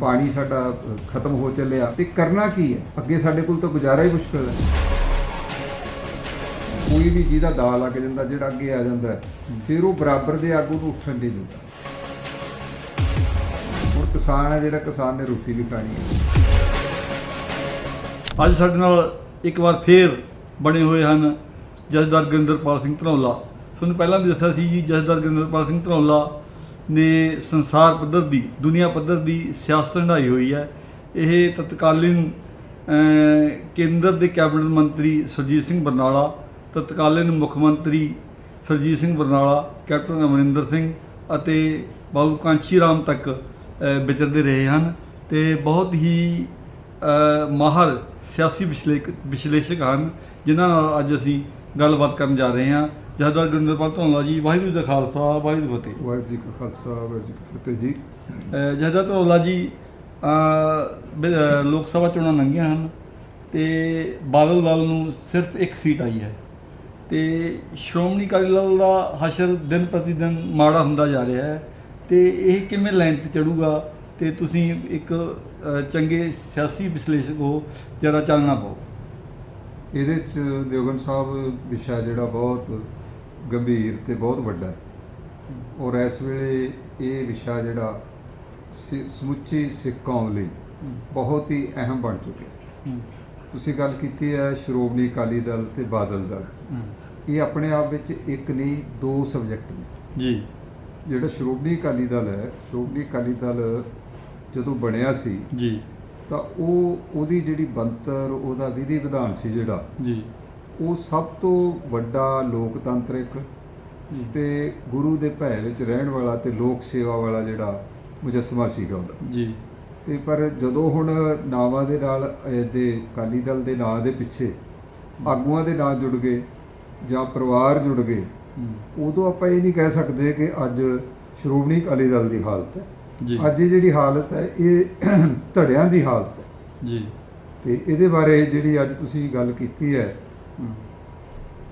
ਪਾਣੀ ਸਾਡਾ ਖਤਮ ਹੋ ਚੱਲਿਆ। ਤੇ ਕਰਨਾ ਕੀ ਹੈ? ਅੱਗੇ ਸਾਡੇ ਕੋਲ ਤਾਂ ਗੁਜ਼ਾਰਾ ਹੀ ਮੁਸ਼ਕਲ ਹੈ। ਕੋਈ ਵੀ ਜਿਹਦਾ ਦਾ ਲੱਗ ਜਾਂਦਾ ਜਿਹੜਾ ਅੱਗੇ ਆ ਜਾਂਦਾ ਫਿਰ ਉਹ ਬਰਾਬਰ ਦੇ ਆਗੂ ਨੂੰ ਉੱਠਣ ਨਹੀਂ ਦਿੰਦਾ। ਹੁਣ ਕਿਸਾਨ ਹੈ ਜਿਹੜਾ ਕਿਸਾਨ ਨੇ ਰੋਟੀ ਵੀ ਖਾਣੀ ਹੈ। ਅੱਜ ਸਾਡੇ ਨਾਲ ਇੱਕ ਵਾਰ ਫੇਰ ਬਣੇ ਹੋਏ ਹਨ ਜਥੇਦਾਰ ਗੁਰਿੰਦਰਪਾਲ ਸਿੰਘ ਧਨੌਲਾ। ਤੁਹਾਨੂੰ ਪਹਿਲਾਂ ਵੀ ਦੱਸਿਆ ਸੀ ਜੀ ਜਥੇਦਾਰ ਗੁਰਿੰਦਰਪਾਲ ਸਿੰਘ ਧਨੌਲਾ ਨੇ ਸੰਸਾਰ ਪੱਧਰ ਦੀ, ਦੁਨੀਆ ਪੱਧਰ ਦੀ ਸਿਆਸਤ ਹੰਢਾਈ ਹੋਈ ਹੈ। ਇਹ ਤਤਕਾਲੀਨ ਕੇਂਦਰ ਦੇ ਕੈਬਨਿਟ ਮੰਤਰੀ ਸੁਰਜੀਤ ਸਿੰਘ ਬਰਨਾਲਾ, ਤਤਕਾਲੀਨ ਮੁੱਖ ਮੰਤਰੀ ਸਰਜੀਤ ਸਿੰਘ ਬਰਨਾਲਾ, ਕੈਪਟਨ ਅਮਰਿੰਦਰ ਸਿੰਘ ਅਤੇ ਬਾਬੂ ਕਾਂਸ਼ੀ ਰਾਮ ਤੱਕ ਵਿਚਰਦੇ ਰਹੇ ਹਨ ਤੇ ਬਹੁਤ ਹੀ ਮਾਹਰ ਸਿਆਸੀ ਵਿਸ਼ਲੇਸ਼ਕ ਵਿਸ਼ਲੇਸ਼ਕ ਹਨ, ਜਿਨ੍ਹਾਂ ਨਾਲ ਅੱਜ ਅਸੀਂ ਗੱਲਬਾਤ ਕਰਨ ਜਾ ਰਹੇ ਹਾਂ। ਜਹਦਾਰ ਗੁਰਿੰਦਰਪਾਲ ਧੌਲਾ ਜੀ ਵਾਹਿਗੁਰੂ ਦਾ ਖਾਲਸਾ ਵਾਹਿਗੁਰੂ ਫਤਿਹ। ਵਾਹਿਗੁਰੂ ਜੀ ਕਾ ਖਾਲਸਾ ਵਾਹਿਗੁਰੂ ਜੀ ਕੀ ਫਤਿਹ ਜੀ। ਅ, ਜਹਦਾਰ ਧੌਲਾ ਜੀ ਬਿ- ਲੋਕ ਸਭਾ ਚੋਣਾਂ ਲੰਘੀਆਂ ਹਨ ਤੇ ਬਾਦਲ ਦਲ ਨੂੰ ਸਿਰਫ ਇੱਕ ਸੀਟ ਆਈ ਹੈ। ਤੇ ਸ਼੍ਰੋਮਣੀ ਅਕਾਲੀ ਦਲ ਦਾ ਹਸ਼ਰ ਦਿਨ ਪ੍ਰਤੀ ਦਿਨ ਮਾੜਾ ਹੁੰਦਾ ਜਾ ਰਿਹਾ ਹੈ ਤੇ ਇਹ ਕਿਵੇਂ ਲਾਈਨ ਤੇ ਚੜੂਗਾ ਤੇ ਤੁਸੀਂ ਇੱਕ ਚੰਗੇ ਸਿਆਸੀ ਵਿਸ਼ਲੇਸ਼ਕ ਹੋ ਜਰਾ ਚਾਨਣਾ ਪਾਓ। ਇਹਦੇ ਚ ਦਿਓਗਨ ਸਾਹਿਬ ਵਿਸ਼ਾ ਜਿਹੜਾ ਬਹੁਤ ਗੰਭੀਰ ਤੇ ਬਹੁਤ ਵੱਡਾ ਹੈ। ਔਰ ਇਸ ਵੇਲੇ ਇਹ ਵਿਸ਼ਾ ਜਿਹੜਾ ਸਮੁੱਚੀ ਸਿੱਖ ਕੌਮ ਲਈ ਬਹੁਤ ਹੀ ਅਹਿਮ ਬਣ ਚੁੱਕਿਆ ਤੁਸੀਂ ਗੱਲ ਕੀਤੀ ਹੈ ਸ਼੍ਰੋਮਣੀ ਅਕਾਲੀ ਦਲ ਤੇ ਬਾਦਲ ਦਲ। ਇਹ ਆਪਣੇ ਆਪ ਵਿੱਚ ਇੱਕ ਨਹੀਂ ਦੋ ਸਬਜੈਕਟ ਨੇ। ਜੀ। ਜਿਹੜਾ ਸ਼੍ਰੋਮਣੀ ਅਕਾਲੀ ਦਲ ਹੈ ਸ਼੍ਰੋਮਣੀ ਅਕਾਲੀ ਦਲ ਜਦੋਂ ਬਣਿਆ ਸੀ ਜੀ। ਤਾਂ ਉਹ ਉਹਦੀ ਜਿਹੜੀ ਬੰਤਰ ਉਹਦਾ ਵਿਧੀ ਵਿਧਾਨ ਸੀ ਜਿਹੜਾ ਜੀ। ਉਹ ਸਭ ਤੋਂ ਵੱਡਾ ਲੋਕਤੰਤਰਿਕ ਤੇ ਗੁਰੂ ਦੇ ਭੈ ਵਿੱਚ ਰਹਿਣ ਵਾਲਾ ਤੇ ਲੋਕ ਸੇਵਾ ਵਾਲਾ ਜਿਹੜਾ ਮੁਜੱਸਮਾ ਸੀਗਾ ਉਹਦਾ। ਜੀ। ਤੇ ਪਰ ਜਦੋਂ ਹੁਣ ਨਾਵਾਂ ਦੇ ਨਾਲ ਇਹਦੇ ਅਕਾਲੀ ਦਲ ਦੇ ਨਾਂ ਦੇ ਪਿੱਛੇ ਆਗੂਆਂ ਦੇ ਨਾਂ ਜੁੜ ਗਏ ਜਾਂ ਪਰਿਵਾਰ ਜੁੜ ਗਏ ਉਦੋਂ ਆਪਾਂ ਇਹ ਨਹੀਂ ਕਹਿ ਸਕਦੇ ਕਿ ਅੱਜ ਸ਼੍ਰੋਮਣੀ ਅਕਾਲੀ ਦਲ ਦੀ ਹਾਲਤ ਹੈ। ਜੀ। ਅੱਜ ਇਹ ਜਿਹੜੀ ਹਾਲਤ ਹੈ ਇਹ ਧੜਿਆਂ ਦੀ ਹਾਲਤ ਹੈ। ਜੀ। ਤੇ ਇਹਦੇ ਬਾਰੇ ਜਿਹੜੀ ਅੱਜ ਤੁਸੀਂ ਗੱਲ ਕੀਤੀ ਹੂੰ,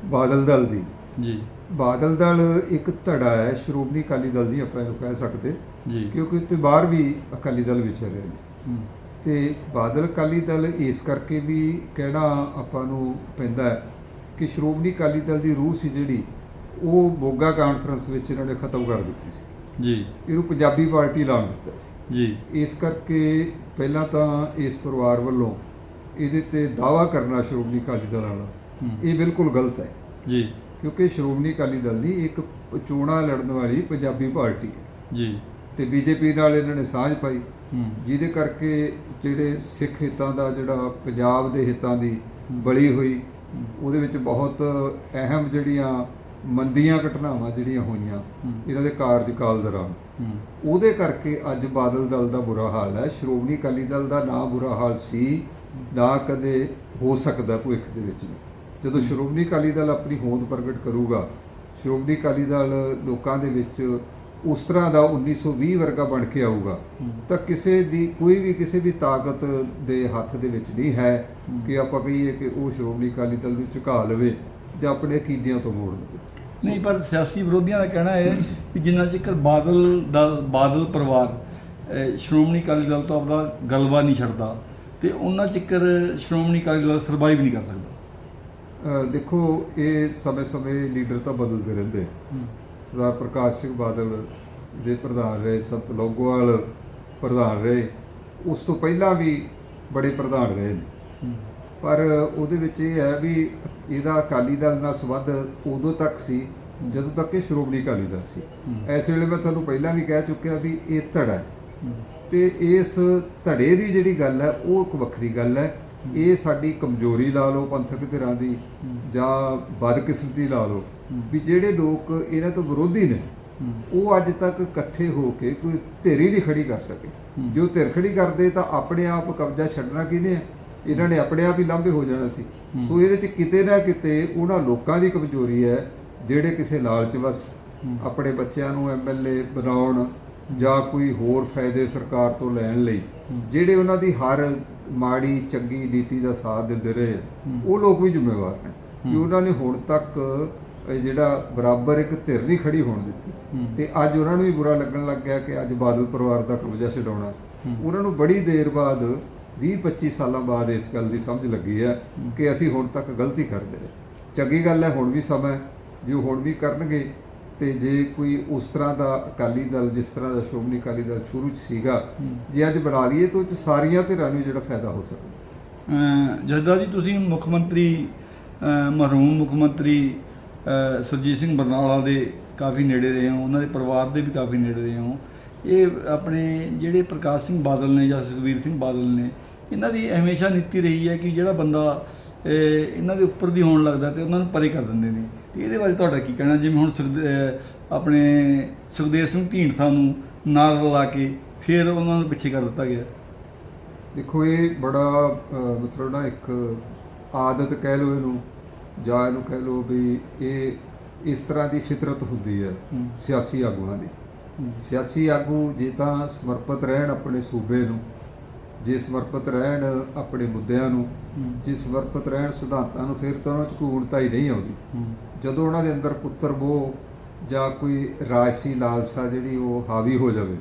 ਬਾਦਲ ਦਲ ਦੀ। ਜੀ। ਬਾਦਲ ਦਲ ਇੱਕ ਧੜਾ ਹੈ ਸ਼੍ਰੋਮਣੀ ਅਕਾਲੀ ਦਲ ਨਹੀਂ ਆਪਾਂ ਇਹਨੂੰ ਕਹਿ ਸਕਦੇ। ਜੀ। ਕਿਉਂਕਿ ਉੱਤੇ ਬਾਹਰ ਵੀ ਅਕਾਲੀ ਦਲ ਵਿਚਰ ਰਹੇ ਨੇ। ਹੂੰ, ਤੇ ਬਾਦਲ ਅਕਾਲੀ ਦਲ ਇਸ ਕਰਕੇ ਵੀ ਕਹਿਣਾ ਆਪਾਂ ਨੂੰ ਪੈਂਦਾ ਹੈ ਕਿ ਸ਼੍ਰੋਮਣੀ ਅਕਾਲੀ ਦਲ ਦੀ ਰੂਹ ਸੀ ਜਿਹੜੀ ਉਹ ਮੋਗਾ ਕਾਨਫਰੰਸ ਵਿੱਚ ਇਹਨਾਂ ਨੇ ਖਤਮ ਕਰ ਦਿੱਤੀ ਸੀ। ਜੀ। ਇਹਨੂੰ ਪੰਜਾਬੀ ਪਾਰਟੀ ਐਲਾਨ ਦਿੱਤਾ ਸੀ। ਜੀ। ਇਸ ਕਰਕੇ ਪਹਿਲਾਂ ਤਾਂ ਇਸ ਪਰਿਵਾਰ ਵੱਲੋਂ ਇਹਦੇ ਤੇ ਦਾਵਾ ਕਰਨਾ ਸ਼੍ਰੋਮਣੀ ਅਕਾਲੀ ਦਲ ਵਾਲਾ ਇਹ ਬਿਲਕੁਲ ਗਲਤ ਹੈ। ਜੀ। ਕਿਉਂਕਿ ਸ਼੍ਰੋਮਣੀ ਅਕਾਲੀ ਦਲ ਨਹੀਂ ਇੱਕ ਚੋਣਾਂ ਲੜਨ ਵਾਲੀ ਪੰਜਾਬੀ ਪਾਰਟੀ ਹੈ। ਜੀ। ਤੇ ਬੀਜੇਪੀ ਨਾਲ ਇਹਨਾਂ ਨੇ ਸਾਂਝ ਪਾਈ। ਜਿਹਦੇ ਕਰਕੇ ਜਿਹੜੇ ਸਿੱਖ ਹਿੱਤਾਂ ਦਾ ਜਿਹੜਾ ਪੰਜਾਬ ਦੇ ਹਿੱਤਾਂ ਦੀ। ਬਲੀ ਹੋਈ ਉਹਦੇ ਵਿੱਚ ਬਹੁਤ ਅਹਿਮ ਜਿਹੜੀਆਂ ਮੰਦੀਆਂ ਘਟਨਾਵਾਂ ਜਿਹੜੀਆਂ ਹੋਈਆਂ ਇਹਨਾਂ ਦੇ ਕਾਰਜਕਾਲ ਦੌਰਾਨ। ਉਹਦੇ ਕਰਕੇ ਅੱਜ ਬਾਦਲ ਦਲ ਦਾ ਬੁਰਾ ਹਾਲ ਹੈ। ਸ਼੍ਰੋਮਣੀ ਅਕਾਲੀ ਦਲ ਦਾ ਨਾ ਬੁਰਾ ਹਾਲ ਸੀ ਨਾ ਕਦੇ ਹੋ ਸਕਦਾ ਭਵਿੱਖ ਦੇ ਵਿੱਚ। ਵੀ ਜਦੋਂ ਸ਼੍ਰੋਮਣੀ ਅਕਾਲੀ ਦਲ ਆਪਣੀ ਹੋਂਦ ਪ੍ਰਗਟ ਕਰੂਗਾ ਸ਼੍ਰੋਮਣੀ ਅਕਾਲੀ ਦਲ ਲੋਕਾਂ ਦੇ ਵਿੱਚ ਉਸ ਤਰ੍ਹਾਂ ਦਾ 1920 ਵਰਗਾ ਬਣ ਕੇ ਆਊਗਾ ਤਾਂ ਕਿਸੇ ਦੀ ਕੋਈ ਵੀ ਕਿਸੇ ਵੀ ਤਾਕਤ ਦੇ ਹੱਥ ਦੇ ਵਿੱਚ ਨਹੀਂ ਹੈ। ਕਿ ਆਪਾਂ ਕਹੀਏ ਕਿ ਉਹ ਸ਼੍ਰੋਮਣੀ ਅਕਾਲੀ ਦਲ ਨੂੰ ਝੁਕਾ ਲਵੇ ਜਾਂ ਆਪਣੇ ਅਕੀਦਿਆਂ ਤੋਂ ਮੋੜ ਲਵੇ। ਨਹੀਂ ਪਰ ਸਿਆਸੀ ਵਿਰੋਧੀਆਂ ਦਾ ਕਹਿਣਾ ਹੈ ਕਿ ਜਿੰਨਾ ਚਿਰ ਬਾਦਲ ਦਾ ਬਾਦਲ ਪਰਿਵਾਰ ਸ਼੍ਰੋਮਣੀ ਅਕਾਲੀ ਦਲ ਤੋਂ ਆਪਦਾ ਗਲਬਾ ਨਹੀਂ ਛੱਡਦਾ ਤੇ ਉਹਨਾਂ ਚਿਰ ਸ਼੍ਰੋਮਣੀ ਅਕਾਲੀ ਦਲ ਸਰਵਾਈਵ ਨਹੀਂ ਕਰ ਸਕਦਾ। ਦੇਖੋ ਇਹ ਸਮੇਂ-ਸਮੇਂ ਲੀਡਰ ਤਾਂ ਬਦਲਦੇ ਰਹਿੰਦੇ ਸਰਦਾਰ ਪ੍ਰਕਾਸ਼ ਸਿੰਘ ਬਾਦਲ ਦੇ ਪ੍ਰਧਾਨ ਰਹੇ ਸੰਤ ਲੋਗੋਵਾਲ ਪ੍ਰਧਾਨ ਰਹੇ ਉਸ ਤੋਂ ਪਹਿਲਾਂ ਵੀ ਬੜੇ ਪ੍ਰਧਾਨ ਰਹੇ ਨੇ। ਪਰ ਉਹਦੇ ਵਿੱਚ ਇਹ ਹੈ ਵੀ ਇਹਦਾ ਅਕਾਲੀ ਦਲ ਨਾਲ ਸੰਬੰਧ ਉਦੋਂ ਤੱਕ ਸੀ ਜਦੋਂ ਤੱਕ ਇਹ ਸ਼੍ਰੋਮਣੀ ਅਕਾਲੀ ਦਲ ਸੀ। ਇਸ ਵੇਲੇ ਮੈਂ ਤੁਹਾਨੂੰ ਪਹਿਲਾਂ ਵੀ ਕਹਿ ਚੁੱਕਿਆ ਵੀ ਇਹ ਧੜਾ ਤੇ ਇਸ ਧੜੇ ਦੀ ਜਿਹੜੀ ਗੱਲ ਹੈ ਉਹ ਇੱਕ ਵੱਖਰੀ ਗੱਲ ਹੈ। ਇਹ ਸਾਡੀ ਕਮਜ਼ੋਰੀ ਲਾ ਲਓ ਪੰਥਕ ਧਿਰਾਂ ਦੀ ਜਾਂ ਬਦਕਿਸਮਤੀ ਲਾ ਲਓ ਵੀ ਜਿਹੜੇ ਲੋਕ ਇਹਨਾਂ ਤੋਂ ਵਿਰੋਧੀ ਨੇ ਉਹ ਅੱਜ ਤੱਕ ਇਕੱਠੇ ਹੋ ਕੇ ਕੋਈ ਧਿਰ ਹੀ ਨਹੀਂ ਖੜੀ ਕਰ ਸਕੇ। ਜੋ ਧਿਰ ਖੜੀ ਕਰਦੇ ਤਾਂ ਆਪਣੇ ਆਪ ਕਬਜ਼ਾ ਛੱਡਣਾ ਕਿਹਨੇ ਹੈ ਇਹਨਾਂ ਨੇ ਆਪਣੇ ਆਪ ਹੀ ਲਾਂਭੇ ਹੋ ਜਾਣਾ ਸੀ। ਸੋ ਇਹਦੇ ਚ ਕਿਤੇ ਨਾ ਕਿਤੇ ਉਹਨਾਂ ਲੋਕਾਂ ਦੀ ਕਮਜ਼ੋਰੀ ਹੈ ਜਿਹੜੇ ਕਿਸੇ ਲਾਲਚ ਵਸ। ਆਪਣੇ ਬੱਚਿਆਂ ਨੂੰ ਐਮਐਲਏ ਬਣਾਉਣ ਜਾਂ ਕੋਈ ਹੋਰ ਫਾਇਦੇ ਸਰਕਾਰ ਤੋਂ ਲੈਣ ਲਈ। ਜਿਹੜੇ ਉਹਨਾਂ ਦੀ ਹਰ ਮਾੜੀ ਚੰਗੀ ਨੀਤੀ ਦਾ ਸਾਥ ਦਿੰਦੇ ਰਹੇ। ਉਹ ਲੋਕ ਵੀ ਜ਼ਿੰਮੇਵਾਰ ਨੇ ਕਿ। ਉਹਨਾਂ ਨੇ ਹੁਣ ਤੱਕ ਜਿਹੜਾ ਬਰਾਬਰ ਇੱਕ ਧਿਰ ਨਹੀਂ ਖੜੀ ਹੋਣ ਦਿੱਤੀ। ਤੇ ਅੱਜ ਉਹਨਾਂ ਨੂੰ ਵੀ ਬੁਰਾ ਲੱਗਣ ਲੱਗ ਗਿਆ ਕਿ ਅੱਜ ਬਾਦਲ ਪਰਿਵਾਰ ਦਾ ਕਬਜ਼ਾ ਛਡਾਉਣਾ। ਉਹਨਾਂ ਨੂੰ ਬੜੀ ਦੇਰ ਬਾਅਦ 20-25 ਸਾਲਾਂ ਬਾਅਦ ਇਸ ਗੱਲ ਦੀ ਸਮਝ ਲੱਗੀ ਹੈ ਹੂੰ। ਕਿ ਅਸੀਂ ਹੁਣ ਤੱਕ ਗਲਤੀ ਕਰਦੇ ਰਹੇ ਚੰਗੀ ਗੱਲ ਹੈ ਹੁਣ ਵੀ ਸਮਾਂ ਹੈ, ਜੋ ਹੁਣ ਵੀ ਕਰਨਗੇ ਤੇ ਜੇ ਕੋਈ ਉਸ ਤਰ੍ਹਾਂ ਦਾ ਅਕਾਲੀ ਦਲ ਜਿਸ ਤਰ੍ਹਾਂ ਦਾ ਸ਼੍ਰੋਮਣੀ ਅਕਾਲੀ ਦਲ ਸ਼ੁਰੂ 'ਚ ਸੀਗਾ। ਜੇ ਅੱਜ ਬਣਾ ਲਈਏ ਤਾਂ ਉਹ 'ਚ ਸਾਰੀਆਂ ਧਿਰਾਂ ਨੂੰ ਜਿਹੜਾ ਫਾਇਦਾ ਹੋ ਸਕਦਾ ਜਸਦਾ ਜੀ ਤੁਸੀਂ ਮੁੱਖ ਮੰਤਰੀ ਮਰਹੂਮ ਮੁੱਖ ਮੰਤਰੀ ਸੁਰਜੀਤ ਸਿੰਘ ਬਰਨਾਲਾ ਦੇ ਕਾਫੀ ਨੇੜੇ ਰਹੇ ਹੋ ਉਹਨਾਂ ਦੇ ਪਰਿਵਾਰ ਦੇ ਵੀ ਕਾਫੀ ਨੇੜੇ ਰਹੇ ਹੋ। ਇਹ ਆਪਣੇ ਜਿਹੜੇ ਪ੍ਰਕਾਸ਼ ਸਿੰਘ ਬਾਦਲ ਨੇ ਜਾਂ ਸੁਖਬੀਰ ਸਿੰਘ ਬਾਦਲ ਨੇ ਇਹਨਾਂ ਦੀ ਹਮੇਸ਼ਾ ਨੀਤੀ ਰਹੀ ਹੈ ਕਿ ਜਿਹੜਾ ਬੰਦਾ ਇਹਨਾਂ ਦੇ ਉੱਪਰ ਦੀ ਹੋਣ ਲੱਗਦਾ ਤੇ ਉਹਨਾਂ ਨੂੰ ਪਰੇ ਕਰ ਦਿੰਦੇ ਨੇ। ਤੇ ਇਹਦੇ ਬਾਰੇ ਤੁਹਾਡਾ ਕੀ ਕਹਿਣਾ ਜਿਵੇਂ ਹੁਣ ਆਪਣੇ ਸੁਖਦੇਵ ਸਿੰਘ ਢੀਂਡਸਾ ਨੂੰ ਨਾਲ ਰਲਾ ਕੇ ਫਿਰ ਉਹਨਾਂ ਨੂੰ ਪਿੱਛੇ ਕਰ ਦਿੱਤਾ ਗਿਆ ਦੇਖੋ ਇਹ ਬੜਾ ਮਤਲਬ ਨਾ ਇੱਕ ਆਦਤ ਕਹਿ ਲਓ ਇਹਨੂੰ ਜਾਂ ਇਹਨੂੰ ਕਹਿ ਲਓ ਵੀ ਇਹ ਇਸ ਤਰ੍ਹਾਂ ਦੀ ਫਿਤਰਤ ਹੁੰਦੀ ਹੈ। ਸਿਆਸੀ ਆਗੂਆਂ ਦੀ। ਸਿਆਸੀ ਆਗੂ ਜੇ ਤਾਂ ਸਮਰਪਿਤ ਰਹਿਣ ਆਪਣੇ ਸੂਬੇ ਨੂੰ ਜੇ ਸਮਰਪਿਤ ਰਹਿਣ ਆਪਣੇ ਮੁੱਦਿਆਂ ਨੂੰ। ਜੇ ਸਮਰਪਿਤ ਰਹਿਣ ਸਿਧਾਂਤਾਂ ਨੂੰ ਫਿਰ ਤਾਂ ਉਹਨਾਂ 'ਚ ਕੂੜਤਾ ਹੀ ਨਹੀਂ ਆਉਂਦੀ। ਜਦੋਂ ਉਹਨਾਂ ਦੇ ਅੰਦਰ ਪੁੱਤਰ ਮੋਹ ਜਾਂ ਕੋਈ ਰਾਜਸੀ ਲਾਲਸਾ ਜਿਹੜੀ ਉਹ ਹਾਵੀ ਹੋ ਜਾਵੇ।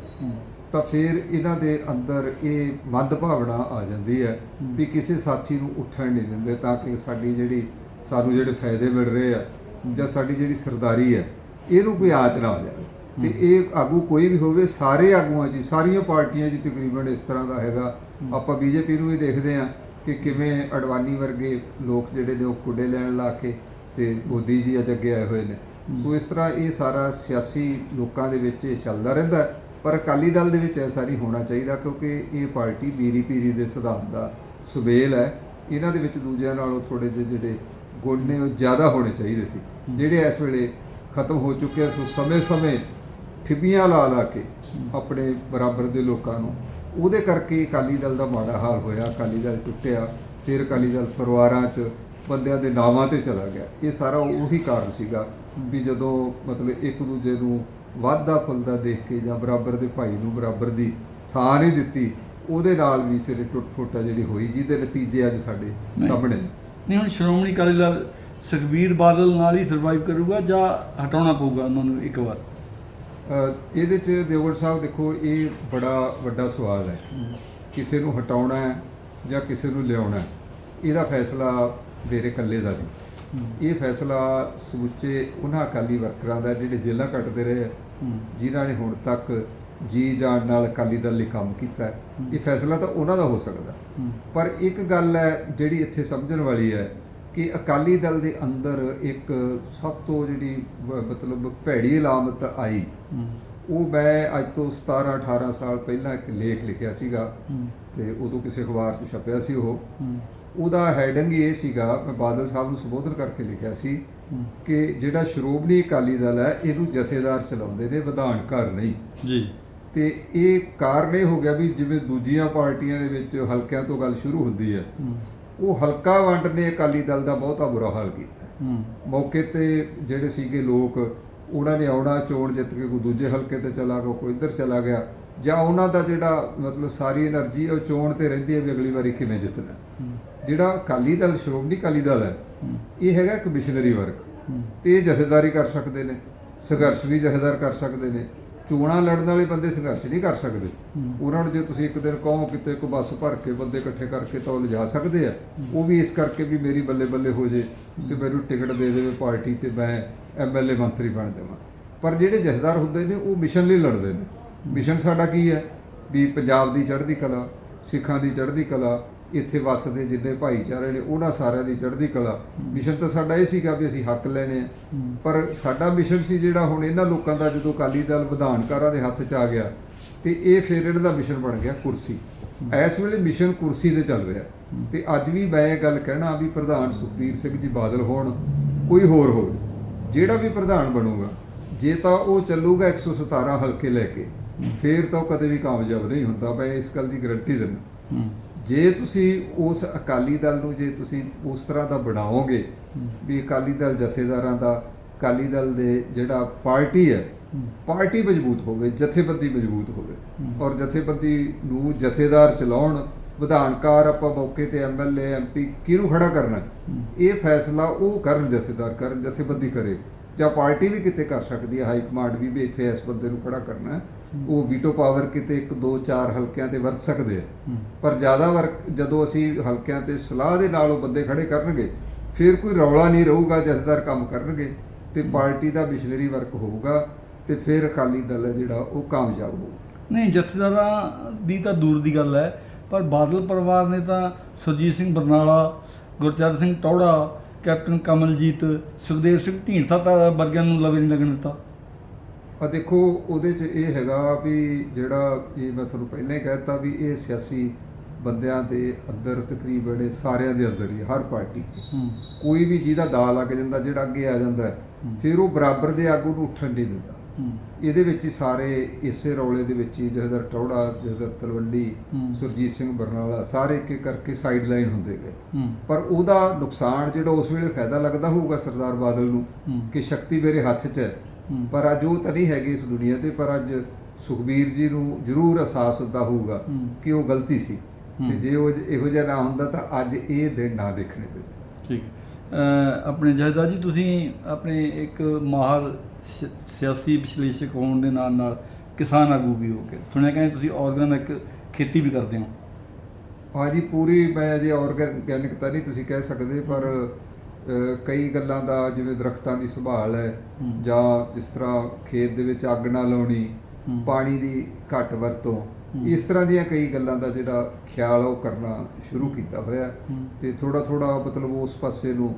ਤਾਂ ਫਿਰ ਇਹਨਾਂ ਦੇ ਅੰਦਰ ਇਹ ਮੱਧ ਭਾਵਨਾ ਆ ਜਾਂਦੀ ਹੈ। ਵੀ ਕਿਸੇ ਸਾਥੀ ਨੂੰ ਉੱਠਣ ਨਹੀਂ ਦਿੰਦੇ ਤਾਂ ਕਿ ਸਾਡੀ ਜਿਹੜੀ ਸਾਨੂੰ ਜਿਹੜੇ ਫਾਇਦੇ ਮਿਲ ਰਹੇ ਆ ਜਾਂ ਸਾਡੀ ਜਿਹੜੀ ਸਰਦਾਰੀ ਹੈ ਇਹਨੂੰ ਕੋਈ ਆਚ ਨਾ ਆ ਜਾਵੇ ਤੇ। ਇਹ ਆਗੂ ਕੋਈ ਵੀ ਹੋਵੇ ਸਾਰੇ ਆਗੂਆਂ 'ਚ ਸਾਰੀਆਂ ਪਾਰਟੀਆਂ 'ਚ ਤਕਰੀਬਨ ਇਸ ਤਰ੍ਹਾਂ ਦਾ ਹੈਗਾ। ਆਪਾਂ ਬੀਜੇਪੀ ਨੂੰ ਵੀ ਦੇਖਦੇ ਆ ਕਿ ਕਿਵੇਂ ਅਡਵਾਨੀ ਵਰਗੇ ਲੋਕ ਜਿਹੜੇ ਨੇ ਉਹ ਖੁੱਡੇ ਲੈਣ ਲਾ ਕੇ ਤੇ ਮੋਦੀ ਜੀ ਅੱਜ ਅੱਗੇ ਆਏ ਹੋਏ ਨੇ ਹੂੰ। ਸੋ ਇਸ ਤਰ੍ਹਾਂ ਇਹ ਸਾਰਾ ਸਿਆਸੀ ਲੋਕਾਂ ਦੇ ਵਿੱਚ ਇਹ ਚੱਲਦਾ ਰਹਿੰਦਾ ਹੈ। ਪਰ ਅਕਾਲੀ ਦਲ ਦੇ ਵਿੱਚ ਐਸਾ ਨਹੀਂ ਹੋਣਾ ਚਾਹੀਦਾ ਕਿਉਂਕਿ ਇਹ ਪਾਰਟੀ ਬੀਰੀ ਪੀਰੀ ਦੇ ਸਿਧਾਂਤ ਦਾ ਸੁਬੇਲ ਹੈ ਇਹਨਾਂ ਦੇ ਵਿੱਚ ਦੂਜਿਆਂ ਨਾਲੋਂ ਥੋੜੇ ਜਿਹੇ ਜਿਹੜੇ ਗੁਣ ਨੇ ਉਹ ਜ਼ਿਆਦਾ ਹੋਣੇ ਚਾਹੀਦੇ ਸੀ ਹੂੰ। ਜਿਹੜੇ ਇਸ ਵੇਲੇ ਖਤਮ ਹੋ ਚੁੱਕੇ ਆ ਸੋ ਸਮੇਂ-ਸਮੇਂ ਠਿੱਬੀਆਂ ਲਾ ਲਾ ਕੇ ਹੂੰ। ਆਪਣੇ ਬਰਾਬਰ ਦੇ ਲੋਕਾਂ ਨੂੰ ਉਹਦੇ ਕਰਕੇ ਅਕਾਲੀ ਦਲ ਦਾ ਮਾੜਾ ਹਾਲ ਹੋਇਆ ਅਕਾਲੀ ਦਲ ਟੁੱਟਿਆ ਫਿਰ ਅਕਾਲੀ ਦਲ ਪਰਿਵਾਰਾਂ 'ਚ ਬੰਦਿਆਂ ਦੇ ਨਾਵਾਂ ਤੇ ਚਲਾ ਗਿਆ। ਇਹ ਸਾਰਾ ਉਹੀ ਕਾਰਨ ਸੀਗਾ ਵੀ ਜਦੋਂ ਮਤਲਬ ਇੱਕ ਦੂਜੇ ਨੂੰ ਵਾਧਾ ਫੁੱਲਦਾ ਦੇਖ ਕੇ ਜਾਂ ਬਰਾਬਰ ਦੇ ਭਾਈ ਨੂੰ ਬਰਾਬਰ ਦੀ ਥਾਂ ਨਹੀਂ ਦਿੱਤੀ ਉਹਦੇ ਨਾਲ ਵੀ ਫਿਰ ਟੁੱਟ ਫੁੱਟ ਆ ਜਿਹੜੀ ਹੋਈ ਜਿਹਦੇ ਨਤੀਜੇ ਅੱਜ ਸਾਡੇ। ਸਾਹਮਣੇ ਨਹੀਂ ਹੁਣ ਸ਼੍ਰੋਮਣੀ ਅਕਾਲੀ ਦਲ ਸੁਖਬੀਰ ਬਾਦਲ ਨਾਲ ਹੀ ਸਰਵਾਈਵ ਕਰੂਗਾ ਜਾਂ ਹਟਾਉਣਾ ਪਊਗਾ ਉਹਨਾਂ ਨੂੰ ਇੱਕ ਵਾਰ? ਇਹਦੇ 'ਚ ਦੇਵਗੜ ਸਾਹਿਬ ਦੇਖੋ ਇਹ ਬੜਾ ਵੱਡਾ ਸਵਾਲ ਹੈ। ਕਿਸੇ ਨੂੰ ਹਟਾਉਣਾ ਹੈ ਜਾਂ ਕਿਸੇ ਨੂੰ ਲਿਆਉਣਾ ਹੈ ਇਹਦਾ ਫੈਸਲਾ ਮੇਰੇ ਇਕੱਲੇ ਦਾ ਨਹੀਂ। ਇਹ ਫੈਸਲਾ ਸਮੁੱਚੇ ਉਹਨਾਂ ਅਕਾਲੀ ਵਰਕਰਾਂ ਦਾ ਜਿਹੜੇ ਜੇਲ੍ਹਾਂ ਕੱਟਦੇ ਰਹੇ ਜਿਨ੍ਹਾਂ ਨੇ ਹੁਣ ਤੱਕ ਜੀ ਜਾਨ ਨਾਲ ਅਕਾਲੀ ਦਲ ਲਈ ਕੰਮ ਕੀਤਾ ਇਹ ਫੈਸਲਾ ਤਾਂ ਉਹਨਾਂ ਦਾ ਹੋ ਸਕਦਾ। ਪਰ ਇੱਕ ਗੱਲ ਹੈ ਜਿਹੜੀ ਇੱਥੇ ਸਮਝਣ ਵਾਲੀ ਹੈ ਕਿ ਅਕਾਲੀ ਦਲ ਦੇ ਅੰਦਰ ਇੱਕ ਸਭ ਤੋਂ ਜਿਹੜੀ ਮਤਲਬ ਭੈੜੀ ਅਲਾਮਤ ਆਈ। ਉਹ ਮੈਂ ਅੱਜ ਤੋਂ 17 18 ਸਾਲ ਪਹਿਲਾਂ ਇੱਕ ਲੇਖ ਲਿਖਿਆ ਸੀਗਾ। ਤੇ ਉਦੋਂ ਕਿਸੇ ਅਖਬਾਰ 'ਚ ਛਪਿਆ ਸੀ ਉਹ। ਉਹਦਾ ਹੈਡਿੰਗ ਇਹ ਸੀਗਾ ਮੈਂ ਬਾਦਲ ਸਾਹਿਬ ਨੂੰ ਸੰਬੋਧਨ ਕਰਕੇ ਲਿਖਿਆ ਸੀ ਕਿ ਜਿਹੜਾ ਸ਼੍ਰੋਮਣੀ ਅਕਾਲੀ ਦਲ ਹੈ ਇਹਨੂੰ ਜਥੇਦਾਰ ਚਲਾਉਂਦੇ ਨੇ ਵਿਧਾਨ ਘਰ ਨਹੀਂ। ਜੀ। ਤੇ ਇਹ ਕਾਰਨ ਇਹ ਹੋ ਗਿਆ ਵੀ ਜਿਵੇਂ ਦੂਜੀਆਂ ਪਾਰਟੀਆਂ ਦੇ ਵਿੱਚ ਹਲਕਿਆਂ ਤੋਂ ਗੱਲ ਸ਼ੁਰੂ ਹੁੰਦੀ ਹੈ। ਉਹ ਹਲਕਾ ਵੰਡ ਨੇ ਅਕਾਲੀ ਦਲ ਦਾ ਬਹੁਤਾ ਬੁਰਾ ਹਾਲ ਕੀਤਾ। ਮੌਕੇ ਤੇ ਜਿਹੜੇ ਸੀਗੇ ਲੋਕ ਉਹਨਾਂ ਨੇ ਆਉਣਾ ਚੋਣ ਜਿੱਤ ਕੇ ਕੋਈ ਦੂਜੇ ਹਲਕੇ ਤੇ ਚਲਾ ਗਿਆ ਕੋਈ ਇੱਧਰ ਚਲਾ ਗਿਆ ਜਾਂ ਉਹਨਾਂ ਦਾ ਜਿਹੜਾ ਮਤਲਬ ਸਾਰੀ એનર્ਜੀ ਉਹ ਚੋਣ ਤੇ ਰਹਿੰਦੀ ਹੈ ਵੀ ਅਗਲੀ ਵਾਰੀ ਕਿਵੇਂ ਜਿੱਤਣਾ। ਜਿਹੜਾ ਅਕਾਲੀ ਦਲ ਸ਼੍ਰੋਮਣੀ ਅਕਾਲੀ ਦਲ ਹੈ ਇਹ ਹੈਗਾ ਇੱਕ ਮਿਸ਼ਨਰੀ ਵਰਕ ਤੇ ਇਹ ਜਥੇਦਾਰੀ ਕਰ ਸਕਦੇ ਨੇ ਸੰਘਰਸ਼ ਵੀ ਜਥੇਦਾਰ ਕਰ ਸਕਦੇ ਨੇ ਚੋਣਾਂ ਲੜਨ ਵਾਲੇ ਬੰਦੇ ਸੰਘਰਸ਼ ਨਹੀਂ ਕਰ ਸਕਦੇ। ਉਹਨਾਂ ਨੂੰ ਜੇ ਤੁਸੀਂ ਇੱਕ ਦਿਨ ਕਹੋ ਕਿਤੇ ਇੱਕ ਬੱਸ ਭਰ ਕੇ ਬੰਦੇ ਇਕੱਠੇ ਕਰਕੇ ਤਾਂ ਉਹ ਲਿਜਾ ਸਕਦੇ ਆ। ਉਹ ਵੀ ਇਸ ਕਰਕੇ ਵੀ ਮੇਰੀ ਬੱਲੇ ਬੱਲੇ ਹੋ ਜੇ ਤੇ ਮੈਨੂੰ ਟਿਕਟ ਦੇ ਦੇਵੇ ਪਾਰਟੀ ਤੇ ਮੈਂ ਐਮਐਲਏ ਮੰਤਰੀ ਬਣ ਜਾਵਾਂ। ਪਰ ਜਿਹੜੇ ਜਥੇਦਾਰ ਹੁੰਦੇ ਨੇ ਉਹ ਮਿਸ਼ਨ ਲਈ ਲੜਦੇ ਨੇ। ਮਿਸ਼ਨ ਸਾਡਾ ਕੀ ਹੈ? ਵੀ ਪੰਜਾਬ ਦੀ ਚੜ੍ਹਦੀ ਕਲਾ ਸਿੱਖਾਂ ਦੀ ਚੜ੍ਹਦੀ ਕਲਾ ਇੱਥੇ ਵੱਸਦੇ ਜਿੰਨੇ ਭਾਈਚਾਰੇ ਨੇ, ਉਹਨਾਂ ਸਾਰਿਆਂ ਦੀ ਚੜ੍ਹਦੀ ਕਲਾ। ਮਿਸ਼ਨ ਤਾਂ ਸਾਡਾ ਇਹ ਸੀਗਾ ਵੀ ਅਸੀਂ ਹੱਕ ਲੈਣੇ ਆ। ਪਰ ਸਾਡਾ ਮਿਸ਼ਨ ਸੀ ਜਿਹੜਾ ਹੁਣ ਇਹਨਾਂ ਲੋਕਾਂ ਦਾ ਜਦੋਂ ਅਕਾਲੀ ਦਲ ਵਿਧਾਨਕਾਰਾਂ ਦੇ ਹੱਥ 'ਚ ਆ ਗਿਆ, ਤੇ ਇਹ ਫਿਰ ਇਹਨਾਂ ਦਾ ਮਿਸ਼ਨ ਬਣ ਗਿਆ ਕੁਰਸੀ। ਇਸ ਵੇਲੇ ਮਿਸ਼ਨ ਕੁਰਸੀ ਤੇ ਚੱਲ ਰਿਹਾ। ਤੇ ਅੱਜ ਵੀ ਮੈਂ ਇਹ ਗੱਲ ਕਹਿਣਾ ਵੀ ਪ੍ਰਧਾਨ ਸੁਖਬੀਰ ਸਿੰਘ ਜੀ ਬਾਦਲ ਹੋਣ, ਕੋਈ ਹੋਰ ਹੋਵੇ, ਜਿਹੜਾ ਵੀ ਪ੍ਰਧਾਨ ਬਣੂਗਾ, ਜੇ ਤਾਂ ਉਹ ਚੱਲੂਗਾ 117 ਹਲਕੇ ਲੈ ਕੇ, ਫੇਰ ਤਾਂ ਉਹ ਕਦੇ ਵੀ ਕਾਮਯਾਬ ਨਹੀਂ ਹੁੰਦਾ, ਮੈਂ ਇਸ ਗੱਲ ਦੀ ਗਾਰੰਟੀ ਦਿੰਦਾ। ਜੇ ਤੁਸੀਂ ਉਸ ਅਕਾਲੀ ਦਲ ਨੂੰ ਜੇ ਤੁਸੀਂ ਉਸ ਤਰ੍ਹਾਂ ਦਾ ਬਣਾਓਗੇ ਵੀ ਅਕਾਲੀ ਦਲ ਜਥੇਦਾਰਾਂ ਦਾ ਅਕਾਲੀ ਦਲ ਦੇ ਜਿਹੜਾ ਪਾਰਟੀ ਹੈ ਪਾਰਟੀ ਮਜ਼ਬੂਤ ਹੋਵੇ ਜਥੇਬੰਦੀ ਮਜ਼ਬੂਤ ਹੋਵੇ ਔਰ ਜਥੇਬੰਦੀ ਨੂੰ ਜਥੇਦਾਰ ਚਲਾਉਣ ਵਿਧਾਨਕਾਰ ਆਪਾਂ ਮੌਕੇ ਤੇ ਐਮਐਲਏ ਐਮਪੀ ਕਿਹਨੂੰ ਖੜਾ ਕਰਨਾ? ਇਹ ਫੈਸਲਾ ਉਹ ਕਰਨ ਜਥੇਦਾਰ ਕਰਨ ਜਥੇਬੰਦੀ ਕਰੇ। ਜਾਂ ਪਾਰਟੀ ਵੀ ਕਿਤੇ ਕਰ ਸਕਦੀ ਹੈ ਹਾਈ ਕਮਾਂਡ ਵੀ ਵੀ ਇੱਥੇ ਇਸ ਬੰਦੇ ਨੂੰ ਖੜਾ ਕਰਨਾ ਉਹ ਵੀਟੋ ਪਾਵਰ ਕਿਤੇ ਇੱਕ ਦੋ ਚਾਰ ਹਲਕਿਆਂ ਤੇ ਵਰਤ ਸਕਦੇ ਆ। ਪਰ ਜ਼ਿਆਦਾ ਵਰਕ ਜਦੋਂ ਅਸੀਂ ਹਲਕਿਆਂ ਤੇ ਸਲਾਹ ਦੇ ਨਾਲ ਉਹ ਬੰਦੇ ਖੜੇ ਕਰਨਗੇ ਫਿਰ ਕੋਈ ਰੌਲਾ ਨਹੀਂ ਰਹੂਗਾ ਜਥੇਦਾਰ ਕੰਮ ਕਰਨਗੇ ਤੇ ਪਾਰਟੀ ਦਾ ਮਿਸ਼ਨਰੀ ਵਰਕ ਹੋਊਗਾ ਤੇ ਫਿਰ ਅਕਾਲੀ ਦਲ ਹੈ ਜਿਹੜਾ ਉਹ ਕਾਮਯਾਬ ਹੋਊਗਾ ਨਹੀਂ ਜਥੇਦਾਰਾਂ ਦੀ ਤਾਂ ਦੂਰ ਦੀ ਗੱਲ ਹੈ ਪਰ ਬਾਦਲ ਪਰਿਵਾਰ ਨੇ ਤਾਂ ਸੁਰਜੀਤ ਸਿੰਘ ਬਰਨਾਲਾ ਗੁਰਚਰਨ ਸਿੰਘ ਟੌੜਾ ਕੈਪਟਨ ਕਮਲਜੀਤ ਸੁਖਦੇਵ ਸਿੰਘ ਢੀਂਡਸਾ ਵਰਗਿਆਂ ਨੂੰ ਲਵੇ ਨਹੀਂ ਲੱਗਣ ਦਿੱਤਾ। ਆ ਦੇਖੋ ਉਹਦੇ 'ਚ ਇਹ ਹੈਗਾ ਵੀ ਜਿਹੜਾ ਇਹ ਮੈਂ ਤੁਹਾਨੂੰ ਪਹਿਲਾਂ ਹੀ ਕਹਿਤਾ ਵੀ ਇਹ ਸਿਆਸੀ ਬੰਦਿਆਂ ਦੇ ਅੰਦਰ ਤਕਰੀਬਨ ਇਹ ਸਾਰਿਆਂ ਦੇ ਅੰਦਰ ਹੀ ਹੈ, ਹਰ ਪਾਰਟੀ 'ਚ ਕੋਈ ਵੀ ਜਿਹਦਾ ਦਾ ਲੱਗ ਜਾਂਦਾ ਜਿਹੜਾ ਅੱਗੇ ਆ ਜਾਂਦਾ ਹੈ। ਫਿਰ ਉਹ ਬਰਾਬਰ ਦੇ ਆਗੂ ਨੂੰ ਉੱਠਣ ਨਹੀਂ ਦਿੰਦਾ ਇਹਦੇ ਵਿੱਚ ਹੀ ਸਾਰੇ ਇਸੇ ਰੌਲੇ ਦੇ ਵਿੱਚ ਹੀ ਜਹਦਰ ਟੌੜਾ ਜਹਦਰ ਤਲਵੰਡੀ। ਸੁਰਜੀਤ ਸਿੰਘ ਬਰਨਾਲਾ ਸਾਰੇ ਇੱਕ ਇੱਕ ਕਰਕੇ ਸਾਈਡ ਲਾਈਨ ਹੁੰਦੇ ਗਏ ਪਰ ਉਹਦਾ ਨੁਕਸਾਨ ਜਿਹੜਾ ਉਸ ਵੇਲੇ ਫਾਇਦਾ ਲੱਗਦਾ ਹੋਊਗਾ ਸਰਦਾਰ ਬਾਦਲ ਨੂੰ। ਕਿ ਸ਼ਕਤੀ ਮੇਰੇ ਹੱਥ 'ਚ ਹੂੰ। ਪਰ ਅੱਜ ਉਹ ਤਾਂ ਨਹੀਂ ਹੈਗੀ ਇਸ ਦੁਨੀਆ ਤੇ ਪਰ ਅੱਜ ਸੁਖਬੀਰ ਜੀ ਨੂੰ ਜ਼ਰੂਰ ਅਹਿਸਾਸ ਹੁੰਦਾ ਹੋਊਗਾ ਹੂੰ। ਕਿ ਉਹ ਗਲਤੀ ਸੀ। ਹੂੰ। ਤੇ ਜੇ ਉਹ ਜ- ਇਹੋ ਜਿਹਾ ਨਾ ਹੁੰਦਾ ਤਾਂ ਅੱਜ ਇਹ ਦਿਨ ਨਾ ਦੇਖਣੇ ਪੈਂਦੇ। ਠੀਕ। ਆਪਣੇ ਜਹਦਾ ਜੀ ਤੁਸੀਂ ਆਪਣੇ ਇੱਕ ਮਾਹਰ ਸਿਆਸੀ ਵਿਸ਼ਲੇਸ਼ਕ ਹੋਣ ਦੇ ਨਾਲ ਨਾਲ ਕਿਸਾਨ ਆਗੂ ਵੀ ਹੋ ਕੇ। ਸੁਣਿਆ ਕਹਿੰਦੇ ਤੁਸੀਂ ਆਰਗੈਨਿਕ ਖੇਤੀ ਵੀ ਕਰਦੇ ਹੋ। ਹਾਂਜੀ ਪੂਰੀ ਮੈਂ ਅਜੇ ਆਰਗੈਨਿਕ ਤਾਂ ਨਹੀਂ ਤੁਸੀਂ ਕਹਿ ਸਕਦੇ ਪਰ ਕਈ ਗੱਲਾਂ ਦਾ ਜਿਵੇਂ ਦਰਖਤਾਂ ਦੀ ਸੰਭਾਲ ਹੈ। ਜਾਂ ਜਿਸ ਤਰ੍ਹਾਂ ਖੇਤ ਦੇ ਵਿੱਚ ਅੱਗ ਨਾ ਲਾਉਣੀ। ਪਾਣੀ ਦੀ ਘੱਟ ਵਰਤੋਂ। ਇਸ ਤਰ੍ਹਾਂ ਦੀਆਂ ਕਈ ਗੱਲਾਂ ਦਾ ਜਿਹੜਾ ਖਿਆਲ ਉਹ ਕਰਨਾ ਸ਼ੁਰੂ ਕੀਤਾ ਹੋਇਆ। ਤੇ ਥੋੜਾ ਥੋੜਾ ਮਤਲਬ ਉਸ ਪਾਸੇ ਨੂੰ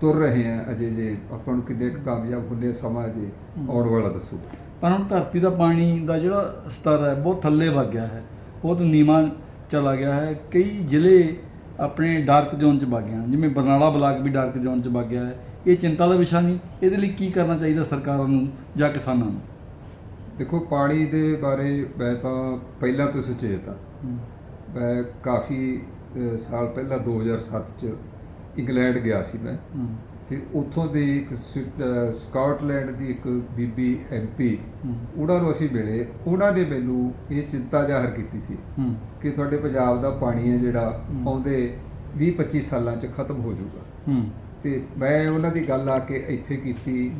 ਤੁਰ ਰਹੇ ਆ ਅਜੇ ਜੇ ਆਪਾਂ ਨੂੰ ਕਿੰਨੇ ਕਾਮਯਾਬ ਹੁੰਦੇ ਆ, ਸਮਾਂ ਹੂੰ। ਆਉਣ ਵਾਲਾ ਦੱਸੂ ਪਰ ਹੁਣ ਧਰਤੀ ਦਾ ਪਾਣੀ ਦਾ ਜਿਹੜਾ ਸਤਰ ਹੈ ਬਹੁਤ ਥੱਲੇ ਵਗ ਗਿਆ ਹੈ ਬਹੁਤ ਨੀਵਾਂ ਚਲਾ ਗਿਆ ਹੈ ਕਈ ਜ਼ਿਲ੍ਹੇ ਆਪਣੇ ਡਾਰਕ ਜ਼ੋਨ 'ਚ ਵਗ ਹਨ ਜਿਵੇਂ ਬਰਨਾਲਾ ਬਲਾਕ ਵੀ ਡਾਰਕ ਜ਼ੋਨ 'ਚ ਵਗ ਗਿਆ ਹੈ। ਇਹ ਚਿੰਤਾ ਦਾ ਵਿਸ਼ਾ ਨਹੀਂ। ਇਹਦੇ ਲਈ ਕੀ ਕਰਨਾ ਚਾਹੀਦਾ ਸਰਕਾਰਾਂ ਨੂੰ ਜਾਂ ਕਿਸਾਨਾਂ ਨੂੰ? ਦੇਖੋ ਪਾਣੀ ਦੇ ਬਾਰੇ ਮੈਂ ਤਾਂ ਪਹਿਲਾਂ ਤੋਂ ਸੁਚੇਤ ਹੂੰ। ਮੈਂ ਕਾਫੀ ਸਾਲ ਪਹਿਲਾਂ 2007 ਚ ਇੰਗਲੈਂਡ ਗਿਆ ਸੀ ਮੈਂ। ਤੇ ਉੱਥੋਂ ਦੇ ਇੱਕ ਸਕਾਟਲੈਂਡ ਦੀ ਇੱਕ ਬੀਬੀ ਐਮਪੀ। ਉਹਨਾਂ ਨੂੰ ਅਸੀਂ ਮਿਲੇ ਉਹਨਾਂ ਨੇ ਮੈਨੂੰ ਇਹ ਚਿੰਤਾ ਜ਼ਾਹਰ ਕੀਤੀ ਸੀ। ਕਿ ਤੁਹਾਡੇ ਪੰਜਾਬ ਦਾ ਪਾਣੀ ਹੈ ਜਿਹੜਾ। ਆਉਂਦੇ 20-25 ਸਾਲਾਂ ਚ ਖਤਮ ਹੋ ਜਾਊਗਾ। ਤੇ ਮੈਂ ਉਹਨਾਂ ਦੀ ਗੱਲ ਆ ਕੇ ਇੱਥੇ ਕੀਤੀ।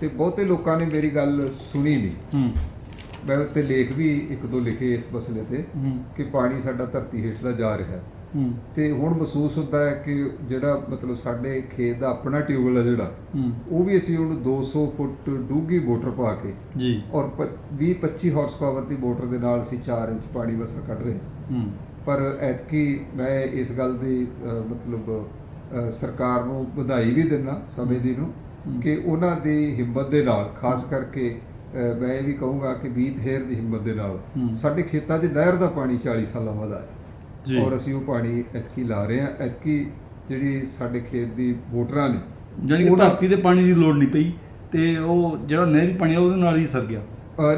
ਤੇ ਬਹੁਤੇ ਲੋਕਾਂ ਨੇ ਮੇਰੀ ਗੱਲ ਸੁਣੀ ਨਹੀਂ। ਮੈਂ ਉੱਤੇ ਲੇਖ ਵੀ ਇੱਕ ਦੋ ਲਿਖੇ ਇਸ ਮਸਲੇ ਤੇ। ਕਿ ਪਾਣੀ ਸਾਡਾ ਧਰਤੀ ਹੇਠਲਾ ਜਾ ਰਿਹਾ ਹੈ ਹੂੰ। ਤੇ ਹੁਣ ਮਹਿਸੂਸ ਹੁੰਦਾ ਹੈ ਕਿ ਜਿਹੜਾ ਮਤਲਬ ਸਾਡੇ ਖੇਤ ਦਾ ਆਪਣਾ ਟਿਊਬਵੈਲ ਹੈ ਜਿਹੜਾ। ਉਹ ਵੀ ਅਸੀਂ ਹੁਣ 200 ਫੁੱਟ ਡੂੰਘੀ ਮੋਟਰ ਪਾ ਕੇ ਜੀ ਔਰ 20-25 ਹਾਰਸ ਪਾਵਰ ਦੀ ਮੋਟਰ ਦੇ ਨਾਲ ਅਸੀਂ 4 ਇੰਚ ਪਾਣੀ ਵਸਾ ਕੱਢ ਰਹੇ ਹਾਂ। ਪਰ ਐਤਕੀ ਮੈਂ ਇਸ ਗੱਲ ਦੀ ਮਤਲਬ ਸਰਕਾਰ ਨੂੰ ਵਧਾਈ ਵੀ ਦਿੰਦਾ ਸਮੇਂ ਦੀ ਨੂੰ। ਕਿ ਉਹਨਾਂ ਦੀ ਹਿੰਮਤ ਦੇ ਨਾਲ ਖਾਸ ਕਰਕੇ ਮੈਂ ਇਹ ਵੀ ਕਹੂੰਗਾ ਕਿ ਬੀਤ ਹੇਰ ਦੀ ਹਿੰਮਤ ਦੇ ਨਾਲ। ਸਾਡੇ ਖੇਤਾਂ 'ਚ ਨਹਿਰ ਦਾ ਪਾਣੀ 40 ਸਾਲਾਂ ਬਾਅਦ ਆਇਆ ਔਰ ਅਸੀਂ ਉਹ ਪਾਣੀ ਐਤਕੀ ਲਾ ਰਹੇ ਹਾਂ। ਐਤਕੀ ਜਿਹੜੀ ਸਾਡੇ ਖੇਤ ਦੀ ਮੋਟਰਾਂ ਨੇ ਜਾਣੀ ਕਿ ਧਰਤੀ ਦੇ ਪਾਣੀ ਦੀ ਲੋੜ ਨਹੀਂ ਪਈ ਤੇ ਉਹ ਜਿਹੜਾ ਨਹਿਰੀ ਪਾਣੀ ਆ ਉਹਦੇ ਨਾਲ ਹੀ ਸਰ ਗਿਆ।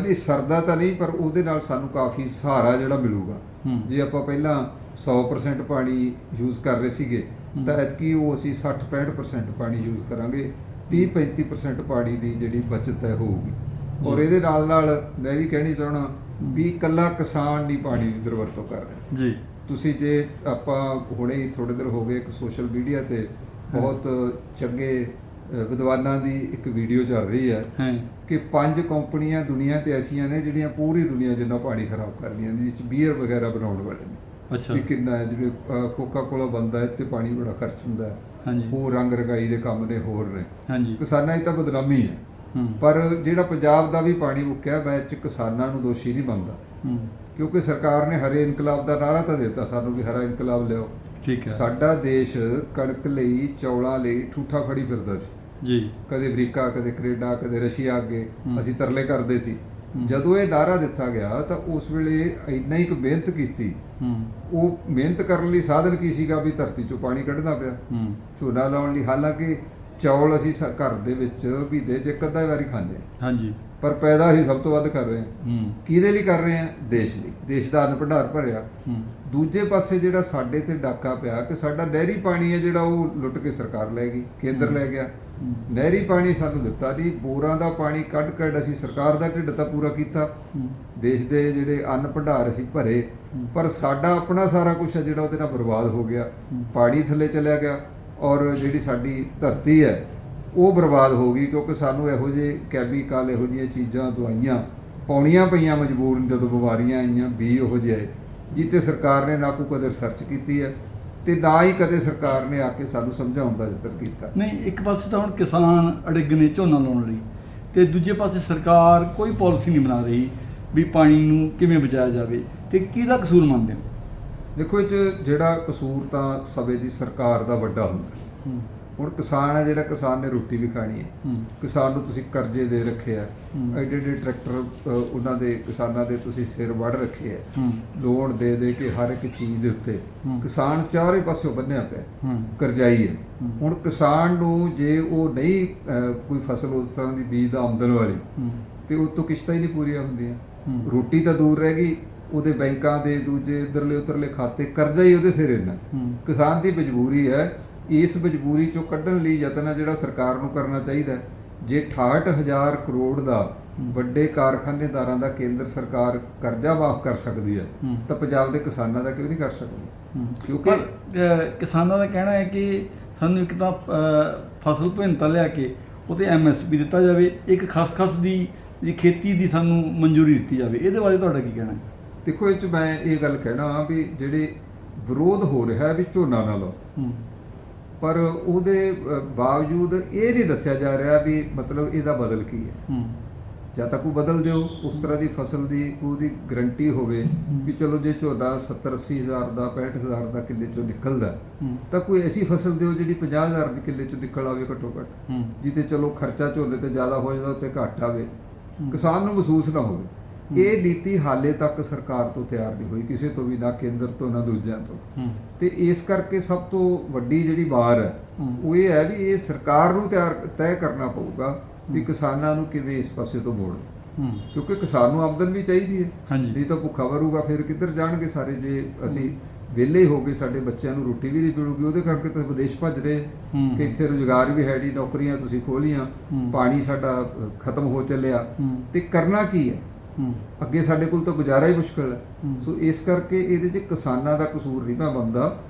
ਨਹੀਂ ਸਰਦਾ ਤਾਂ ਨਹੀਂ ਪਰ ਉਹਦੇ ਨਾਲ ਸਾਨੂੰ ਕਾਫੀ ਸਹਾਰਾ ਜਿਹੜਾ ਮਿਲੂਗਾ। ਜੇ ਆਪਾਂ ਪਹਿਲਾਂ 100% ਪਾਣੀ ਯੂਜ਼ ਕਰ ਰਹੇ ਸੀਗੇ। ਤਾਂ ਐਤਕੀ ਉਹ ਅਸੀਂ 60-65% ਪਾਣੀ ਯੂਜ਼ ਕਰਾਂਗੇ। 30-35% ਪਾਣੀ ਦੀ ਜਿਹੜੀ ਬਚਤ ਹੈ ਹੋਊਗੀ। ਔਰ। ਇਹਦੇ ਨਾਲ ਨਾਲ ਮੈਂ ਵੀ ਕਹਿਣੀ ਚਾਹਣਾ ਵੀ ਇਕੱਲਾ ਕਿਸਾਨ ਨਹੀਂ ਪਾਣੀ ਦੀ ਦੁਰਵਰਤੋਂ ਕਰ ਰਿਹਾ। ਜੀ। ਤੁਸੀਂ ਜੇ ਆਪਾਂ ਹੁਣੇ ਹੀ ਥੋੜੇ ਦਿਨ ਹੋ ਗਏ ਇੱਕ ਸੋਸ਼ਲ ਮੀਡੀਆ ਤੇ ਬਹੁਤ ਚੰਗੇ ਵਿਦਵਾਨਾਂ ਦੀ ਇੱਕ ਵੀਡੀਓ ਚੱਲ ਰਹੀ ਹੈ ਕਿ ਪੰਜ ਕੰਪਨੀਆਂ ਦੁਨੀਆ ਤੇ ਐਸੀਆਂ ਨੇ ਜਿਹੜੀਆਂ ਪੂਰੀ ਦੁਨੀਆ ਜਿੰਨਾ ਪਾਣੀ ਖਰਾਬ ਕਰ ਰਹੀਆਂ ਨੇ ਜਿਸ ਬੀਅਰ ਵਗੈਰਾ ਬਣਾਉਣ ਵਾਲੇ ਨੇ। ਅੱਛਾ। ਵੀ ਕਿੰਨਾ ਹੈ ਜਿਵੇਂ ਕੋਕਾ ਕੋਲਾ ਬੰਦਾ ਹੈ ਤੇ ਪਾਣੀ ਬੜਾ ਖਰਚ ਹੁੰਦਾ ਹੈ। ਹਾਂਜੀ। ਹੋਰ ਰੰਗ ਰਗਾਈ ਦੇ ਕੰਮ ਨੇ ਹੋਰ ਨੇ। ਹਾਂਜੀ। ਕਿਸਾਨਾਂ ਦੀ ਤਾਂ ਬਦਨਾਮੀ ਹੈ। ਪਰ ਜਿਹੜਾ ਪੰਜਾਬ ਦਾ ਵੀ ਪਾਣੀ ਮੁੱਕਿਆ ਮੈਂ ਚ ਕਿਸਾਨਾਂ ਨੂੰ ਦੋਸ਼ੀ ਨਹੀਂ ਮੰਨਦਾ। ਕਿਉਂਕਿ ਸਰਕਾਰ ਨੇ ਹਰੇ ਇਨਕਲਾਬ ਦਾ ਨਾਰਾ ਤਾਂ ਦਿੱਤਾ ਸਾਨੂੰ ਕਿ ਹਰਾ ਇਨਕਲਾਬ ਲਿਆਓ। ਠੀਕ ਹੈ। ਸਾਡਾ ਦੇਸ਼ ਕਣਕ ਲਈ ਚੌਲਾਂ ਲਈ ਠੂਠਾ ਫੜੀ ਫਿਰਦਾ ਸੀ। ਜੀ। ਕਦੇ ਅਮਰੀਕਾ ਕਦੇ ਕੈਨੇਡਾ ਕਦੇ ਰਸ਼ੀਆ ਅੱਗੇ। ਅਸੀਂ ਤਰਲੇ ਕਰਦੇ ਸੀ। ਜਦੋਂ ਇਹ ਨਾਰਾ ਦਿੱਤਾ ਗਿਆ ਤਾਂ ਉਸ ਵੇਲੇ ਇੰਨਾ ਹੀ ਕੁ ਮਿਹਨਤ ਕੀਤੀ। ਉਹ ਮਿਹਨਤ ਕਰਨ ਲਈ ਸਾਧਨ ਕੀ ਸੀਗਾ ਵੀ ਧਰਤੀ ਚੋਂ ਪਾਣੀ ਕੱਢਣਾ ਪਿਆ। ਝੋਨਾ ਲਾਉਣ ਲਈ ਹਾਲਾਂਕਿ ਚੌਲ ਅਸੀਂ ਸ- ਘਰ ਦੇ ਵਿੱਚ ਮਹੀਨੇ 'ਚ ਇੱਕ ਅੱਧਾ ਵਾਰੀ ਖਾਂਦੇ ਹਾਂ। ਹਾਂਜੀ। ਪਰ ਪੈਦਾ ਅਸੀਂ ਸਭ ਤੋਂ ਵੱਧ ਕਰ ਰਹੇ ਹਾਂ। ਹੂੰ। ਕਿਹਦੇ ਲਈ ਕਰ ਰਹੇ ਹਾਂ? ਦੇਸ਼ ਲਈ। ਦੇਸ਼ ਦਾ ਅੰਨ ਭੰਡਾਰ ਭਰਿਆ। ਹੂੰ। ਦੂਜੇ ਪਾਸੇ ਜਿਹੜਾ ਸਾਡੇ ਤੇ ਡਾਕਾ ਪਿਆ ਕਿ ਸਾਡਾ ਨਹਿਰੀ ਪਾਣੀ ਹੈ ਜਿਹੜਾ ਉਹ ਲੁੱਟ ਕੇ ਸਰਕਾਰ ਲੈ ਗਈ ਕੇਂਦਰ ਲੈ ਗਿਆ। ਹੂੰ। ਨਹਿਰੀ ਪਾਣੀ ਸਾਨੂੰ ਦਿੱਤਾ ਨਹੀਂ ਬੋਰਾਂ ਦਾ ਪਾਣੀ ਕੱਢ ਕੱਢ ਅਸੀਂ ਸਰਕਾਰ ਦਾ ਢਿੱਡ ਤਾਂ ਪੂਰਾ ਕੀਤਾ। ਹੂੰ। ਦੇਸ਼ ਦੇ ਜਿਹੜੇ ਅੰਨ ਭੰਡਾਰ ਅਸੀਂ ਭਰੇ। ਹੂੰ। ਪਰ ਸਾਡਾ ਆਪਣਾ ਸਾਰਾ ਕੁਝ ਹੈ ਜਿਹੜਾ ਉਹਦੇ ਨਾਲ ਬਰਬਾਦ ਹੋ ਗਿਆ। ਹੂੰ। ਪਾਣੀ ਥੱਲੇ ਚਲਿਆ ਗਿਆ। ਔਰ ਜਿਹੜੀ ਸਾਡੀ ਧਰਤੀ ਹੈ, ਉਹ ਬਰਬਾਦ ਹੋ ਗਈ ਕਿਉਂਕਿ ਸਾਨੂੰ ਇਹੋ ਜਿਹੇ ਕੈਮੀਕਲ ਇਹੋ ਜਿਹੀਆਂ ਚੀਜ਼ਾਂ, ਦਵਾਈਆਂ ਪਾਉਣੀਆਂ ਪਈਆਂ ਮਜਬੂਰ ਜਦੋਂ ਬਿਮਾਰੀਆਂ ਆਈਆਂ, ਵੀ ਉਹ ਜਿਹੇ ਜਿੱਤੇ ਸਰਕਾਰ ਨੇ ਨਾ ਕੋਈ ਕਦੇ ਰਿਸਰਚ ਕੀਤੀ ਹੈ ਤੇ ਨਾ ਹੀ ਕਦੇ ਸਰਕਾਰ ਨੇ ਆ ਕੇ ਸਾਨੂੰ ਸਮਝਾਉਣ ਦਾ ਯਤਨ ਕੀਤਾ। ਨਹੀਂ, ਇੱਕ ਪਾਸੇ ਤਾਂ ਹੁਣ ਕਿਸਾਨ ਅੜਿੱਗ ਨੇ ਝੋਨਾ ਲਾਉਣ ਲਈ ਤੇ ਦੂਜੇ ਪਾਸੇ ਸਰਕਾਰ ਕੋਈ ਪਾਲਿਸੀ ਨਹੀਂ ਬਣਾ ਰਹੀ ਵੀ ਪਾਣੀ ਨੂੰ ਕਿਵੇਂ ਬਚਾਇਆ ਜਾਵੇ ਤੇ ਕਿਹਦਾ ਕਸੂਰ ਮੰਨਦੇ ਹੋ? ਦੇਖੋ ਇਹ 'ਚ ਜਿਹੜਾ ਕਸੂਰ ਤਾਂ ਸਵੇ ਦੀ ਸਰਕਾਰ ਦਾ ਵੱਡਾ ਹੁੰਦਾ। ਹੁਣ ਕਿਸਾਨ ਹੈ ਜਿਹੜਾ ਕਿਸਾਨ ਨੇ ਰੋਟੀ ਵੀ ਖਾਣੀ ਹੈ। ਕਿਸਾਨ ਨੂੰ ਤੁਸੀਂ ਕਰਜ਼ੇ ਦੇ ਰੱਖੇ ਆ। ਐਡੇ ਐਡੇ ਟਰੈਕਟਰ ਉਹਨਾਂ ਦੇ ਕਿਸਾਨਾਂ ਦੇ ਤੁਸੀਂ ਸਿਰ ਵੜ ਰੱਖੇ ਆ। ਲੋਨ ਦੇ ਦੇ ਕੇ ਹਰ ਇੱਕ ਚੀਜ਼ ਦੇ ਉੱਤੇ। ਕਿਸਾਨ ਚਾਰੇ ਪਾਸਿਓਂ ਬੰਨਿਆ ਪਿਆ। ਕਰਜ਼ਾਈ ਹੈ। ਹੁਣ ਕਿਸਾਨ ਨੂੰ ਜੇ ਉਹ ਨਹੀਂ ਕੋਈ ਫਸਲ ਉਸ ਤਰ੍ਹਾਂ ਦੀ ਬੀਜ ਦਾ ਆਮਦਨ ਵਾਲੀ ਤੇ ਉਹ ਤੋਂ ਕਿਸ਼ਤਾਂ ਹੀ ਨਹੀਂ ਪੂਰੀਆਂ ਹੁੰਦੀਆਂ। ਰੋਟੀ ਤਾਂ ਦੂਰ ਰਹਿ ਗਈ। ਉਹਦੇ ਬੈਂਕਾਂ ਦੇ ਦੂਜੇ ਇਧਰਲੇ ਉਧਰਲੇ ਖਾਤੇ ਕਰਜ਼ਾ ਹੀ ਉਹਦੇ ਸਿਰ ਹੂੰ ਕਿਸਾਨ ਦੀ ਮਜਬੂਰੀ ਹੈ ਇਸ ਮਜਬੂਰੀ ਚੋਂ ਕੱਢਣ ਲਈ ਯਤਨ ਹੈ ਜਿਹੜਾ ਸਰਕਾਰ ਨੂੰ ਕਰਨਾ ਚਾਹੀਦਾ। ਜੇ 68000 ਕਰੋੜ ਦਾ। ਵੱਡੇ ਕਾਰਖਾਨੇਦਾਰਾਂ ਦਾ ਕੇਂਦਰ ਸਰਕਾਰ ਕਰਜ਼ਾ ਮਾਫ ਕਰ ਸਕਦੀ ਹੈ। ਤਾਂ ਪੰਜਾਬ ਦੇ ਕਿਸਾਨਾਂ ਦਾ ਕਿਉਂ ਨਹੀਂ ਕਰ ਸਕਦੀ। ਕਿਉਂਕਿ- ਕਿਸਾਨਾਂ ਦਾ ਕਹਿਣਾ ਹੈ ਕਿ ਸਾਨੂੰ ਇੱਕ ਤਾਂ ਫਸਲ ਭਿੰਨਤਾ ਲਿਆ ਕੇ ਉਤੇ ਐਮਐਸਪੀ ਦਿੱਤਾ ਜਾਵੇ ਇੱਕ ਖਸਖਸ ਦੀ ਜਿਹੜੀ ਖੇਤੀ ਦੀ ਸਾਨੂੰ ਮਨਜ਼ੂਰੀ ਦਿੱਤੀ ਜਾਵੇ ਇਹਦੇ ਬਾਰੇ ਤੁਹਾਡਾ ਕੀ ਕਹਿਣਾ ਹੈ ਦੇਖੋ ਇਹ ਚ ਮੈਂ ਇਹ ਗੱਲ ਕਹਿਣਾ ਵੀ ਜਿਹੜੇ ਵਿਰੋਧ ਹੋ ਰਿਹਾ ਹੈ ਵੀ ਝੋਨਾ ਨਾ ਲਾਓ। ਹੂੰ। ਪਰ ਉਹਦੇ ਬਾਵਜੂਦ ਇਹ ਨਹੀਂ ਦੱਸਿਆ ਜਾ ਰਿਹਾ ਵੀ ਮਤਲਬ ਇਹਦਾ ਬਦਲ ਕੀ ਹੈ। ਹੂੰ। ਜਾਂ ਤਾਂ ਕੋਈ ਬਦਲ ਦਿਓ ਉਸ ਤਰ੍ਹਾਂ ਦੀ ਫਸਲ ਦੀ ਕੋਈ ਉਹਦੀ ਗਰੰਟੀ ਹੋਵੇ ਵੀ ਚਲੋ ਜੇ ਝੋਨਾ 70 80 ਹਜ਼ਾਰ ਦਾ 65 ਹਜ਼ਾਰ ਦਾ ਕਿੱਲੇ ਚੋਂ ਨਿਕਲਦਾ ਤਾਂ ਕੋਈ ਐਸੀ ਫਸਲ ਦਿਓ ਜਿਹੜੀ 50 ਹਜ਼ਾਰ ਦੀ ਕਿੱਲੇ ਚੋਂ ਨਿਕਲ ਆਵੇ ਘੱਟੋ ਘੱਟ ਜਿੱਤੇ ਚਲੋ ਖਰਚਾ ਝੋਨੇ ਤੇ ਜ਼ਿਆਦਾ ਹੋ ਜਾਂਦਾ ਉੱਤੇ ਘੱਟ ਆਵੇ। ਕਿਸਾਨ ਨੂੰ ਮਹਿਸੂਸ ਨਾ ਹੋਵੇ। ਇਹ ਨੀਤੀ ਹਾਲੇ ਤੱਕ ਸਰਕਾਰ ਤੋਂ ਤਿਆਰ ਨਹੀਂ ਹੋਈ ਕਿਸੇ ਤੋਂ ਵੀ ਨਾ ਕੇਂਦਰ ਤੋਂ ਨਾ ਦੂਜਿਆਂ ਤੋਂ। ਤੇ ਇਸ ਕਰਕੇ ਸਭ ਤੋਂ ਵੱਡੀ ਜਿਹੜੀ ਵਾਰ ਹੈ। ਉਹ ਇਹ ਹੈ ਵੀ ਇਹ ਸਰਕਾਰ ਨੂੰ ਤਿਆਰ ਤੈਅ ਕਰਨਾ ਪਊਗਾ ਵੀ ਕਿਸਾਨਾਂ ਨੂੰ ਕਿਵੇਂ ਇਸ ਪਾਸੇ ਤੋਂ ਮੋੜਨਾ। ਹੂੰ। ਕਿਉਂਕਿ ਕਿਸਾਨ ਨੂੰ ਆਮਦਨ ਵੀ ਚਾਹੀਦੀ ਹੈ। ਨਹੀਂ ਤਾਂ ਭੁੱਖਾ ਮਰੂਗਾ ਫਿਰ ਕਿੱਧਰ ਜਾਣਗੇ ਸਾਰੇ? ਜੇ ਅਸੀਂ ਵਿਹਲੇ ਹੋ ਗਏ ਸਾਡੇ ਬੱਚਿਆਂ ਨੂੰ ਰੋਟੀ ਵੀ ਨਹੀਂ ਮਿਲੂਗੀ ਉਹਦੇ ਕਰਕੇ ਤਾਂ ਵਿਦੇਸ਼ ਭੱਜ ਰਹੇ। ਕਿ ਇੱਥੇ ਰੁਜ਼ਗਾਰ ਵੀ ਹੈ ਨਹੀਂ ਨੌਕਰੀਆਂ ਤੁਸੀਂ ਖੋਲੀਆਂ। ਪਾਣੀ ਸਾਡਾ ਖਤਮ ਹੋ ਚੱਲਿਆ। ਤੇ ਕਰਨਾ ਕੀ ਹੂੰ? ਅੱਗੇ ਸਾਡੇ ਕੋਲ ਤਾਂ ਗੁਜ਼ਾਰਾ ਹੀ ਮੁਸ਼ਕਲ ਹੈ। ਸੋ ਇਸ ਕਰਕੇ ਇਹਦੇ 'ਚ ਕਿਸਾਨਾਂ ਦਾ ਕਸੂਰ ਨਹੀਂ ਮੈਂ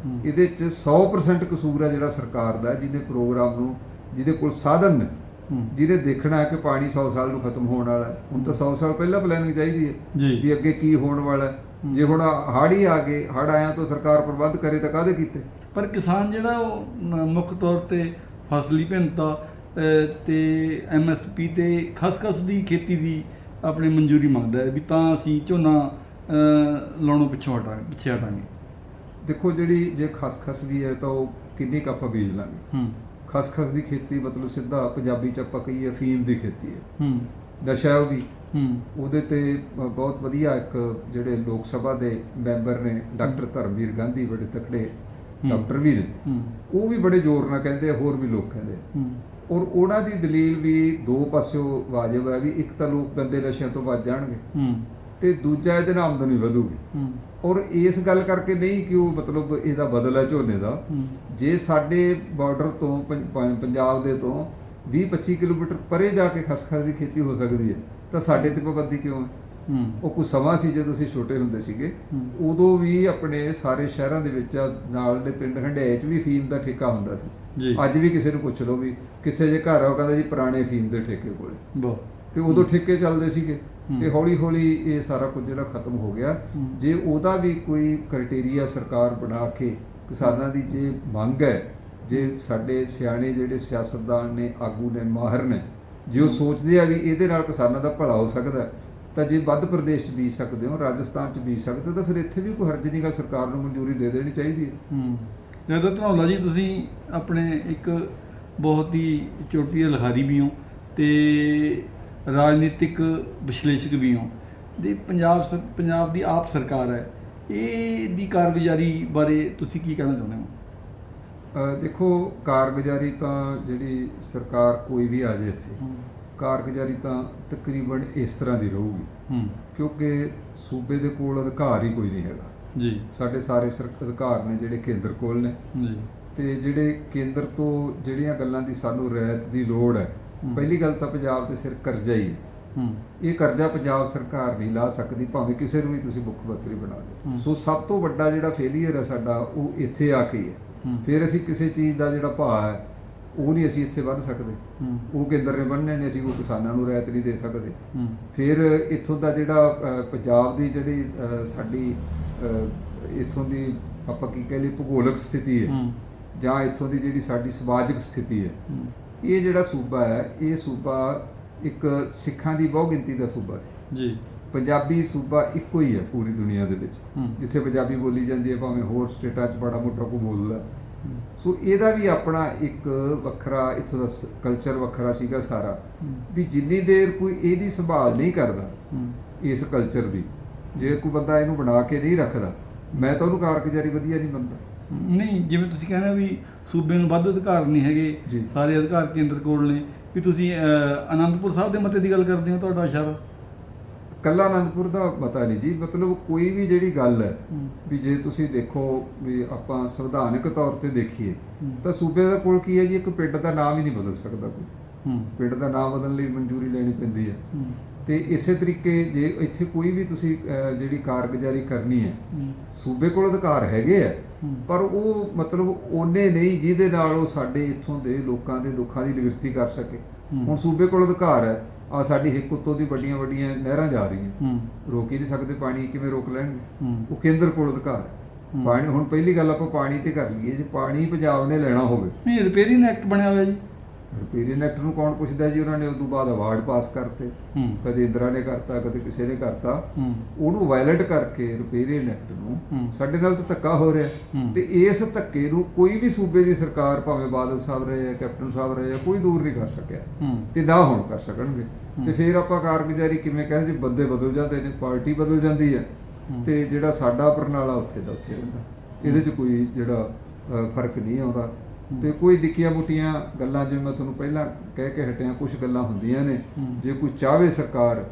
ਹੂੰ। ਇਹਦੇ 'ਚ 100% ਕਸੂਰ ਹੈ ਜਿਹੜਾ ਸਰਕਾਰ ਦਾ ਜਿਹਨੇ ਪ੍ਰੋਗਰਾਮ ਨੂੰ ਜਿਹਦੇ ਕੋਲ ਸਾਧਨ ਨੇ। ਜਿਹਨੇ ਦੇਖਣਾ ਹੈ ਕਿ ਪਾਣੀ 100 ਸਾਲ ਨੂੰ ਖਤਮ ਹੋਣ ਵਾਲਾ ਹੈ। ਹੁਣ ਤਾਂ 100 ਸਾਲ ਪਹਿਲਾਂ ਪਲੈਨਿੰਗ ਚਾਹੀਦੀ ਹੈ ਵੀ ਅੱਗੇ ਕੀ ਹੋਣ ਵਾਲਾ ਹੈ। ਜੇ ਹੁਣ ਹੜ੍ਹ ਹੀ ਆ ਗਏ ਹੜ੍ਹ ਆਇਆ ਤਾਂ ਸਰਕਾਰ ਪ੍ਰਬੰਧ ਕਰੇ ਤਾਂ ਕਾਹਦੇ ਕੀਤੇ? ਪਰ ਕਿਸਾਨ ਜਿਹੜਾ ਉਹ ਮੁੱਖ ਤੌਰ ਤੇ ਫਸਲੀ ਭਿੰਨਤਾ ਤੇ ਐਮਐਸਪੀ ਤੇ ਖਸਖਸ ਦੀ ਖੇਤੀ ਦੀ ਆਪਣੀ ਮਨਜ਼ੂਰੀ ਮੰਗਦਾ ਹੈ ਵੀ ਤਾਂ ਅਸੀਂ ਝੋਨਾ ਲਾਉਣੋਂ ਪਿੱਛੋਂ ਹਟਾਂਗੇ ਪਿੱਛੇ ਹਟਾਂਗੇ। ਦੇਖੋ ਜਿਹੜੀ ਜੇ ਖਸਖਸ ਵੀ ਹੈ ਤਾਂ ਉਹ ਕਿੰਨੀ ਕੁ ਆਪਾਂ ਬੀਜ ਲਾਂਗੇ। ਹੂੰ। ਖਸਖਸ ਦੀ ਖੇਤੀ ਮਤਲਬ ਸਿੱਧਾ ਪੰਜਾਬੀ ਚ ਆਪਾਂ ਕਹੀਏ ਫੀਮ ਦੀ ਖੇਤੀ ਹੈ। ਹੂੰ। ਨਸ਼ਾ ਉਹ ਵੀ। ਹੂੰ। ਉਹਦੇ ਤੇ ਬਹੁਤ ਵਧੀਆ ਇੱਕ ਜਿਹੜੇ ਲੋਕ ਸਭਾ ਦੇ ਮੈਂਬਰ ਨੇ ਡਾਕਟਰ ਧਰਮਵੀਰ ਗਾਂਧੀ ਬੜੇ ਤਕੜੇ। ਡਾਕਟਰ ਵੀ ਨੇ। ਉਹ ਵੀ ਬੜੇ ਜ਼ੋਰ ਨਾਲ ਕਹਿੰਦੇ ਆ ਹੋਰ ਵੀ ਲੋਕ ਕਹਿੰਦੇ। ਔਰ ਉਹਨਾਂ ਦੀ ਦਲੀਲ ਵੀ ਦੋ ਪਾਸਿਓਂ ਵਾਜਬ ਹੈ ਵੀ ਇੱਕ ਤਾਂ ਲੋਕ ਗੰਦੇ ਨਸ਼ਿਆਂ ਤੋਂ ਬਚ ਜਾਣਗੇ। ਤੇ ਦੂਜਾ ਇਹਦੇ ਨਾਲ ਆਮਦਨੀ ਵਧੂਗੀ। ਔਰ ਇਸ ਗੱਲ ਕਰਕੇ ਨਹੀਂ ਕਿ ਉਹ ਮਤਲਬ ਇਹਦਾ ਬਦਲ ਹੈ ਝੋਨੇ ਦਾ। ਜੇ ਸਾਡੇ ਬਾਰਡਰ ਤੋਂ ਪੰਜਾਬ ਦੇ ਤੋਂ 20-25 ਕਿਲੋਮੀਟਰ ਪਰੇ ਜਾ ਕੇ ਖਸਖਸ ਦੀ ਖੇਤੀ ਹੋ ਸਕਦੀ ਹੈ ਤਾਂ ਸਾਡੇ ਤੇ ਪਾਬੰਦੀ ਕਿਉਂ ਹੂੰ? ਉਹ ਕੁਝ ਸਮਾਂ ਸੀ ਜਦੋਂ ਅਸੀਂ ਛੋਟੇ ਹੁੰਦੇ ਸੀਗੇ। ਉਦੋਂ ਵੀ ਆਪਣੇ ਸਾਰੇ ਸ਼ਹਿਰਾਂ ਦੇ ਵਿੱਚ ਨਾਲ ਦੇ ਪਿੰਡ ਹੰਡਿਆਏ 'ਚ ਵੀ ਫੀਮ ਦਾ ਠੇਕਾ ਹੁੰਦਾ ਸੀ। ਅੱਜ ਵੀ ਕਿਸੇ ਨੂੰ ਪੁੱਛ ਲਓ ਵੀ ਕਿਸੇ ਜੇ ਘਰ ਆ ਉਹ ਕਹਿੰਦਾ ਜੀ ਪੁਰਾਣੇ ਫੀਮ ਦੇ ਠੇਕੇ ਕੋਲੇ। ਤੇ ਉਦੋਂ ਠੇਕੇ ਚੱਲਦੇ ਸੀਗੇ। ਤੇ ਹੌਲੀ ਹੌਲੀ ਇਹ ਸਾਰਾ ਕੁਝ ਜਿਹੜਾ ਖਤਮ ਹੋ ਗਿਆ। ਜੇ ਉਹਦਾ ਵੀ ਕੋਈ ਕ੍ਰਾਈਟੇਰੀਆ ਸਰਕਾਰ ਬਣਾ ਕੇ ਕਿਸਾਨਾਂ ਦੀ ਜੇ ਮੰਗ ਹੈ ਜੇ ਸਾਡੇ ਸਿਆਣੇ ਜਿਹੜੇ ਸਿਆਸਤਦਾਨ ਨੇ ਆਗੂ ਨੇ ਮਾਹਰ ਨੇ ਜੇ ਉਹ ਸੋਚਦੇ ਆ ਵੀ ਇਹਦੇ ਨਾਲ ਕਿਸਾਨਾਂ ਦਾ ਭਲਾ ਹੋ ਸਕਦਾ ਹੈ, ਤਾਂ ਜੇ ਮੱਧ ਪ੍ਰਦੇਸ਼ 'ਚ ਬੀਜ ਸਕਦੇ ਹੋ ਰਾਜਸਥਾਨ 'ਚ ਬੀਜ ਸਕਦੇ ਹੋ ਤਾਂ ਫਿਰ ਇੱਥੇ ਵੀ ਕੋਈ ਹਰਜ ਨਹੀਂਗਾ ਸਰਕਾਰ ਨੂੰ ਮਨਜ਼ੂਰੀ ਦੇ ਦੇਣੀ ਚਾਹੀਦੀ ਹੈ। ਹੂੰ। ਜਦੋਂ ਧਨੌਲਾ ਜੀ ਤੁਸੀਂ ਆਪਣੇ ਇੱਕ ਬਹੁਤ ਹੀ ਚੋਟੀ ਲਿਖਾਰੀ ਵੀ ਹੋ ਤੇ ਰਾਜਨੀਤਿਕ ਵਿਸ਼ਲੇਸ਼ਕ ਵੀ ਹੋ। ਦੇ ਪੰਜਾਬ ਪੰਜਾਬ ਦੀ ਆਪ ਸਰਕਾਰ ਹੈ ਇਹ ਦੀ ਕਾਰਗੁਜ਼ਾਰੀ ਬਾਰੇ ਤੁਸੀਂ ਕੀ ਕਹਿਣਾ ਚਾਹੁੰਦੇ ਹੋ? ਦੇਖੋ ਕਾਰਗੁਜ਼ਾਰੀ ਤਾਂ ਜਿਹੜੀ ਸਰਕਾਰ ਕੋਈ ਵੀ ਆ ਜੇ ਇੱਥੇ ਕਾਰਗੁਜ਼ਾਰੀ ਤਾਂ ਤਕਰੀਬਨ ਇਸ ਤਰ੍ਹਾਂ ਦੀ ਰਹੂਗੀ। ਹੂੰ। ਕਿਉਂਕਿ ਸੂਬੇ ਦੇ ਕੋਲ ਅਧਿਕਾਰ ਹੀ ਕੋਈ ਨਹੀਂ ਹੈਗਾ। ਜੀ। ਸਾਡੇ ਸਾਰੇ ਸਰ ਅਧਿਕਾਰ ਨੇ ਜਿਹੜੇ ਕੇਂਦਰ ਕੋਲ ਨੇ। ਜੀ। ਤੇ ਜਿਹੜੇ ਕੇਂਦਰ ਤੋਂ ਜਿਹੜੀਆਂ ਗੱਲਾਂ ਦੀ ਸਾਨੂੰ ਰਿਆਇਤ ਦੀ ਲੋੜ ਹੈ। ਪਹਿਲੀ ਗੱਲ ਤਾਂ ਪੰਜਾਬ ਦੇ ਸਿਰ ਕਰਜ਼ਾ ਹੀ ਹੈ। ਇਹ ਕਰਜ਼ਾ ਪੰਜਾਬ ਸਰਕਾਰ ਨਹੀਂ ਲਾ ਸਕਦੀ ਭਾਵੇਂ ਕਿਸੇ ਨੂੰ ਵੀ ਤੁਸੀਂ ਮੁੱਖ ਮੰਤਰੀ ਬਣਾ ਦਿਓ। ਸੋ ਸਭ ਤੋਂ ਵੱਡਾ ਜਿਹੜਾ ਫੇਲੀਅਰ ਹੈ ਸਾਡਾ ਉਹ ਇੱਥੇ ਆ ਕੇ ਹੂੰ। ਫਿਰ ਅਸੀਂ ਕਿਸੇ ਚੀਜ਼ ਦਾ ਜਿਹੜਾ ਭਾਅ ਹੈ ਉਹ ਨਹੀਂ ਅਸੀਂ ਇੱਥੇ ਬੰਨ ਸਕਦੇ। ਉਹ ਕੇਂਦਰ ਨੇ ਬੰਨਣੇ ਨੇ ਅਸੀਂ ਕੋਈ ਕਿਸਾਨਾਂ ਨੂੰ ਰਾਇਤ ਨਹੀਂ ਦੇ ਸਕਦੇ। ਫਿਰ ਇੱਥੋਂ ਦਾ ਜਿਹੜਾ ਪੰਜਾਬ ਦੀ ਜਿਹੜੀ ਸਾਡੀ ਇੱਥੋਂ ਦੀ ਆਪਾਂ ਕੀ ਕਹਿ ਲਈ ਭੂਗੋਲਿਕ ਸਥਿਤੀ ਹੈ। ਜਾਂ ਇੱਥੋਂ ਦੀ ਜਿਹੜੀ ਸਾਡੀ ਸਮਾਜਿਕ ਸਥਿਤੀ ਹੈ। ਇਹ ਜਿਹੜਾ ਸੂਬਾ ਹੈ ਇਹ ਸੂਬਾ ਇੱਕ ਸਿੱਖਾਂ ਦੀ ਬਹੁ ਗਿਣਤੀ ਦਾ ਸੂਬਾ ਸੀ। ਜੀ। ਪੰਜਾਬੀ ਸੂਬਾ ਇੱਕੋ ਹੀ ਹੈ ਪੂਰੀ ਦੁਨੀਆ ਦੇ ਵਿੱਚ। ਜਿੱਥੇ ਪੰਜਾਬੀ ਬੋਲੀ ਜਾਂਦੀ ਹੈ ਭਾਵੇਂ ਹੋਰ ਸਟੇਟਾਂ 'ਚ ਬੜਾ ਮੋਟਾ ਕੋ ਬੋਲਦਾ। ਸੋ ਇਹਦਾ ਵੀ ਆਪਣਾ ਇੱਕ ਵੱਖਰਾ ਇੱਥੋਂ ਦਾ ਕਲਚਰ ਵੱਖਰਾ ਸੀਗਾ ਸਾਰਾ। ਵੀ ਜਿੰਨੀ ਦੇਰ ਕੋਈ ਇਹਦੀ ਸੰਭਾਲ ਨਹੀਂ ਕਰਦਾ ਇਸ ਕਲਚਰ ਦੀ ਜੇ ਕੋਈ ਬੰਦਾ ਇਹਨੂੰ ਬਣਾ ਕੇ ਨਹੀਂ ਰੱਖਦਾ ਮੈਂ ਤਾਂ ਉਹਨੂੰ ਕਾਰਗੁਜ਼ਾਰੀ ਵਧੀਆ ਨਹੀਂ ਮੰਨਦਾ। ਨਹੀਂ ਜਿਵੇਂ ਤੁਸੀਂ ਕਹਿੰਦੇ ਵੀ ਸੂਬੇ ਨੂੰ ਵੱਧ ਅਧਿਕਾਰ ਨਹੀਂ ਹੈਗੇ। ਸਾਰੇ ਅਧਿਕਾਰ ਕੇਂਦਰ ਕੋਲ ਨੇ। ਵੀ ਤੁਸੀਂ ਅਨੰਦਪੁਰ ਸਾਹਿਬ ਦੇ ਮਤੇ ਦੀ ਗੱਲ ਕਰਦੇ ਹੋ ਤੁਹਾਡਾ ਇਸ਼ਾਰਾ? ਕੱਲਾ ਆਨੰਦਪੁਰ ਦਾ ਪਤਾ ਨਹੀਂ ਜੀ ਮਤਲਬ ਕੋਈ ਵੀ ਜਿਹੜੀ ਗੱਲ ਹੈ ਵੀ ਜੇ ਤੁਸੀਂ ਦੇਖੋ ਵੀ ਆਪਾਂ ਸੰਵਿਧਾਨਕ ਤੌਰ ਤੇ ਦੇਖੀਏ ਤਾਂ ਸੂਬੇ ਦਾ ਕੋਲ ਕੀ ਹੈ ਜੀ ਇੱਕ ਪਿੰਡ ਦਾ ਨਾਮ ਹੀ ਨਹੀਂ ਬਦਲ ਸਕਦਾ ਕੋਈ। ਪਿੰਡ ਦਾ ਨਾਮ ਬਦਲਣ ਲਈ ਮਨਜ਼ੂਰੀ ਲੈਣੀ ਪੈਂਦੀ ਹੈ। ਤੇ ਇਸੇ ਤਰੀਕੇ ਜੇ ਇੱਥੇ ਕੋਈ ਵੀ ਤੁਸੀਂ ਜਿਹੜੀ ਕਾਰਗੁਜ਼ਾਰੀ ਕਰਨੀ ਹੈ ਸੂਬੇ ਕੋਲ ਅਧਿਕਾਰ ਹੈਗੇ ਆ ਪਰ ਉਹ ਮਤਲਬ ਉਹਨੇ ਨਹੀਂ ਜਿਹਦੇ ਨਾਲ ਉਹ ਸਾਡੇ ਇੱਥੋਂ ਦੇ ਲੋਕਾਂ ਦੇ ਦੁੱਖਾਂ ਦੀ ਨਿਵਰਤੀ ਕਰ ਸਕੇ। ਹੁਣ ਸੂਬੇ ਕੋਲ ਅਧਿਕਾਰ ਹੈ ਆ ਸਾਡੀ ਹਿੱਕ ਉੱਤੋਂ ਦੀ ਵੱਡੀਆਂ ਵੱਡੀਆਂ ਨਹਿਰਾਂ ਜਾ ਰਹੀਆਂ। ਰੋਕ ਹੀ ਨਹੀਂ ਸਕਦੇ ਪਾਣੀ ਕਿਵੇਂ ਰੋਕ ਲੈਣਗੇ? ਉਹ ਕੇਂਦਰ ਕੋਲ ਅਧਿਕਾਰ ਹੈ। ਹੂੰ। ਪਾਣੀ ਹੁਣ ਪਹਿਲੀ ਗੱਲ ਆਪਾਂ ਪਾਣੀ ਤੇ ਕਰ ਲਈਏ ਜੇ ਪਾਣੀ ਪੰਜਾਬ ਨੇ ਲੈਣਾ ਹੋਵੇ। ਨਹੀਂ ਰਿਪੇਅਰਿੰਗ ਐਕਟ ਬਣਿਆ ਹੋਇਆ ਜੀ। ਰਿਪੇਰੀਅਨ ਐਕਟ ਨੂੰ ਕੌਣ ਪੁੱਛਦਾ ਜੀ? ਉਹਨਾਂ ਨੇ ਉਸ ਤੋਂ ਬਾਅਦ ਅਵਾਰਡ ਪਾਸ ਕਰਤੇ। ਕਦੇ ਇੰਦਰਾ ਨੇ ਕਰਤਾ ਕਦੇ ਕਿਸੇ ਨੇ ਕਰਤਾ। ਉਹਨੂੰ ਵਾਇਲੇਟ ਕਰਕੇ ਰਿਪੇਰੀਅਨ ਐਕਟ। ਨੂੰ ਸਾਡੇ ਨਾਲ ਤਾਂ ਧੱਕਾ ਹੋ ਰਿਹਾ। ਤੇ ਇਸ ਧੱਕੇ ਨੂੰ ਕੋਈ ਵੀ ਸੂਬੇ ਦੀ ਸਰਕਾਰ ਭਾਵੇਂ ਬਾਦਲ ਸਾਹਿਬ ਰਹੇ ਜਾਂ ਕੈਪਟਨ ਸਾਹਿਬ ਰਹੇ ਜਾਂ ਕੋਈ ਦੂਰ ਨਹੀਂ ਕਰ ਸਕਿਆ। ਤੇ ਨਾ ਹੁਣ ਕਰ ਸਕਣਗੇ। ਤੇ ਫਿਰ ਆਪਾਂ ਕਾਰਗੁਜ਼ਾਰੀ ਕਿਵੇਂ ਕਹਿੰਦੇ ਬੰਦੇ ਬਦਲ ਜਾਂਦੇ ਨੇ ਪਾਰਟੀ ਬਦਲ ਜਾਂਦੀ ਹੈ। ਤੇ ਜਿਹੜਾ ਸਾਡਾ ਪ੍ਰਣਾਲਾ ਉੱਥੇ ਦਾ ਉੱਥੇ ਰਹਿੰਦਾ ਇਹਦੇ 'ਚ ਕੋਈ ਜਿਹੜਾ ਫ਼ਰਕ ਨਹੀਂ ਆਉਂਦਾ। ਤੇ ਕੋਈ ਨਿੱਕੀਆਂ ਮੁੱਟੀਆਂ ਗੱਲਾਂ ਜਿਵੇਂ ਮੈਂ ਤੁਹਾਨੂੰ ਪਹਿਲਾਂ ਕਹਿ ਕੇ ਹਟਿਆ ਕੁਝ ਗੱਲਾਂ ਹੁੰਦੀਆਂ ਨੇ। ਜੇ ਕੋਈ ਚਾਹਵੇ ਸਰਕਾਰ।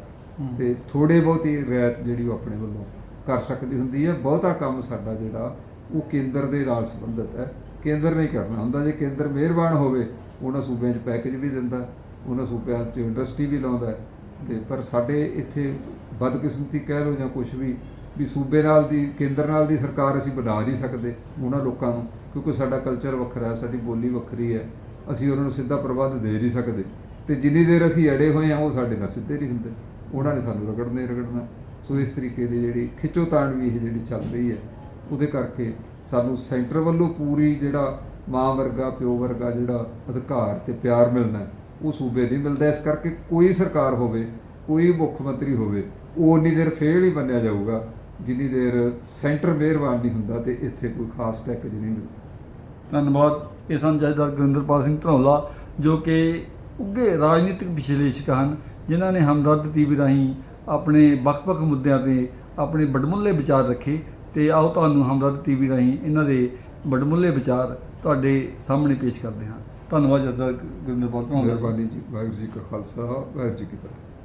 ਤੇ ਥੋੜੇ ਬਹੁਤੀ ਰਿਆਇਤ ਜਿਹੜੀ ਉਹ ਆਪਣੇ ਵੱਲੋਂ ਕਰ ਸਕਦੀ ਹੁੰਦੀ ਹੈ ਬਹੁਤਾ ਕੰਮ ਸਾਡਾ ਜਿਹੜਾ ਉਹ ਕੇਂਦਰ ਦੇ ਨਾਲ ਸੰਬੰਧਿਤ ਹੈ ਕੇਂਦਰ ਨਹੀਂ ਕਰਨਾ ਹੁੰਦਾ ਜੇ ਕੇਂਦਰ ਮਿਹਰਬਾਨ ਹੋਵੇ ਉਹਨਾਂ ਸੂਬਿਆਂ 'ਚ ਪੈਕੇਜ ਵੀ ਦਿੰਦਾ ਉਹਨਾਂ ਸੂਬਿਆਂ 'ਚ ਇੰਡਸਟਰੀ ਵੀ ਲਾਉਂਦਾ। ਤੇ ਪਰ ਸਾਡੇ ਇੱਥੇ ਬਦਕਿਸਮਤੀ ਕਹਿ ਲਓ ਜਾਂ ਕੁਝ ਵੀ ਵੀ ਸੂਬੇ ਨਾਲ ਦੀ ਕੇਂਦਰ ਨਾਲ ਦੀ ਸਰਕਾਰ ਅਸੀਂ ਬਣਾ ਨਹੀਂ ਸਕਦੇ ਉਹਨਾਂ ਲੋਕਾਂ ਨੂੰ ਕਿਉਂਕਿ ਸਾਡਾ ਕਲਚਰ ਵੱਖਰਾ ਹੈ, ਸਾਡੀ ਬੋਲੀ ਵੱਖਰੀ ਹੈ, ਅਸੀਂ ਉਹਨਾਂ ਨੂੰ ਸਿੱਧਾ ਪ੍ਰਬੰਧ ਦੇ ਨਹੀਂ ਸਕਦੇ। ਤੇ ਜਿੰਨੀ ਦੇਰ ਅਸੀਂ ਅੜੇ ਹੋਏ ਆ ਉਹ ਸਾਡੇ ਨਾਲ ਸਿੱਧੇ ਨਹੀਂ ਹੁੰਦੇ। ਉਹਨਾਂ ਨੇ ਸਾਨੂੰ ਰਗੜਨੇ ਹੀ ਰਗੜਨਾ। ਸੋ ਇਸ ਤਰੀਕੇ ਦੀ ਜਿਹੜੀ ਖਿੱਚੋਤਾਣ ਵੀ ਇਹ ਜਿਹੜੀ ਚੱਲ ਰਹੀ ਹੈ, ਉਹਦੇ ਕਰਕੇ ਸਾਨੂੰ ਸੈਂਟਰ ਵੱਲੋਂ ਪੂਰੀ ਜਿਹੜਾ ਮਾਂ ਵਰਗਾ, ਪਿਓ ਵਰਗਾ ਜਿਹੜਾ ਅਧਿਕਾਰ ਤੇ ਪਿਆਰ ਮਿਲਣਾ ਉਹ ਸੂਬੇ ਨਹੀਂ ਮਿਲਦਾ ਇਸ ਕਰਕੇ ਕੋਈ ਸਰਕਾਰ ਹੋਵੇ, ਕੋਈ ਮੁੱਖ ਮੰਤਰੀ ਹੋਵੇ, ਉਹ ਉਨੀ ਦੇਰ ਫੇਲ ਹੀ ਮੰਨਿਆ ਜਾਊਗਾ। ਜਿੰਨੀ ਦੇਰ ਸੈਂਟਰ ਮਿਹਰਬਾਨ ਨਹੀਂ ਹੁੰਦਾ ਤੇ ਇੱਥੇ ਕੋਈ ਖਾਸ ਪੈਕੇਜ ਨਹੀਂ ਮਿਲਦਾ। ਧੰਨਵਾਦ। ਇਹ ਸਨ ਜਥੇਦਾਰ ਗੁਰਿੰਦਰਪਾਲ ਸਿੰਘ ਧਰੌਲਾ ਜੋ ਕਿ ਉੱਘੇ ਰਾਜਨੀਤਿਕ ਵਿਸ਼ਲੇਸ਼ਕ ਹਨ, ਜਿਨ੍ਹਾਂ ਨੇ ਹਮਦਰਦ ਟੀਵੀ ਰਾਹੀਂ ਆਪਣੇ ਵੱਖ-ਵੱਖ ਮੁੱਦਿਆਂ ਤੇ ਆਪਣੇ ਵੱਡਮੁੱਲੇ ਵਿਚਾਰ ਰੱਖੇ। ਤੇ ਆਓ ਤੁਹਾਨੂੰ ਹਮਦਰਦ ਟੀਵੀ ਰਾਹੀਂ ਇਹਨਾਂ ਦੇ ਵੱਡਮੁੱਲੇ ਵਿਚਾਰ ਤੁਹਾਡੇ ਸਾਹਮਣੇ ਪੇਸ਼ ਕਰਦੇ ਹਾਂ। ਧੰਨਵਾਦ ਜਥੇਦਾਰ ਗੁਰਿੰਦਰਪਾਲ ਧਰੌਲਾ ਮਿਹਰਬਾਨੀ ਜੀ, ਵਾਹਿਗੁਰੂ ਜੀ ਕਾ ਖਾਲਸਾ, ਵਾਹਿਗੁਰੂ ਜੀ ਕੀ ਫਤਿਹ।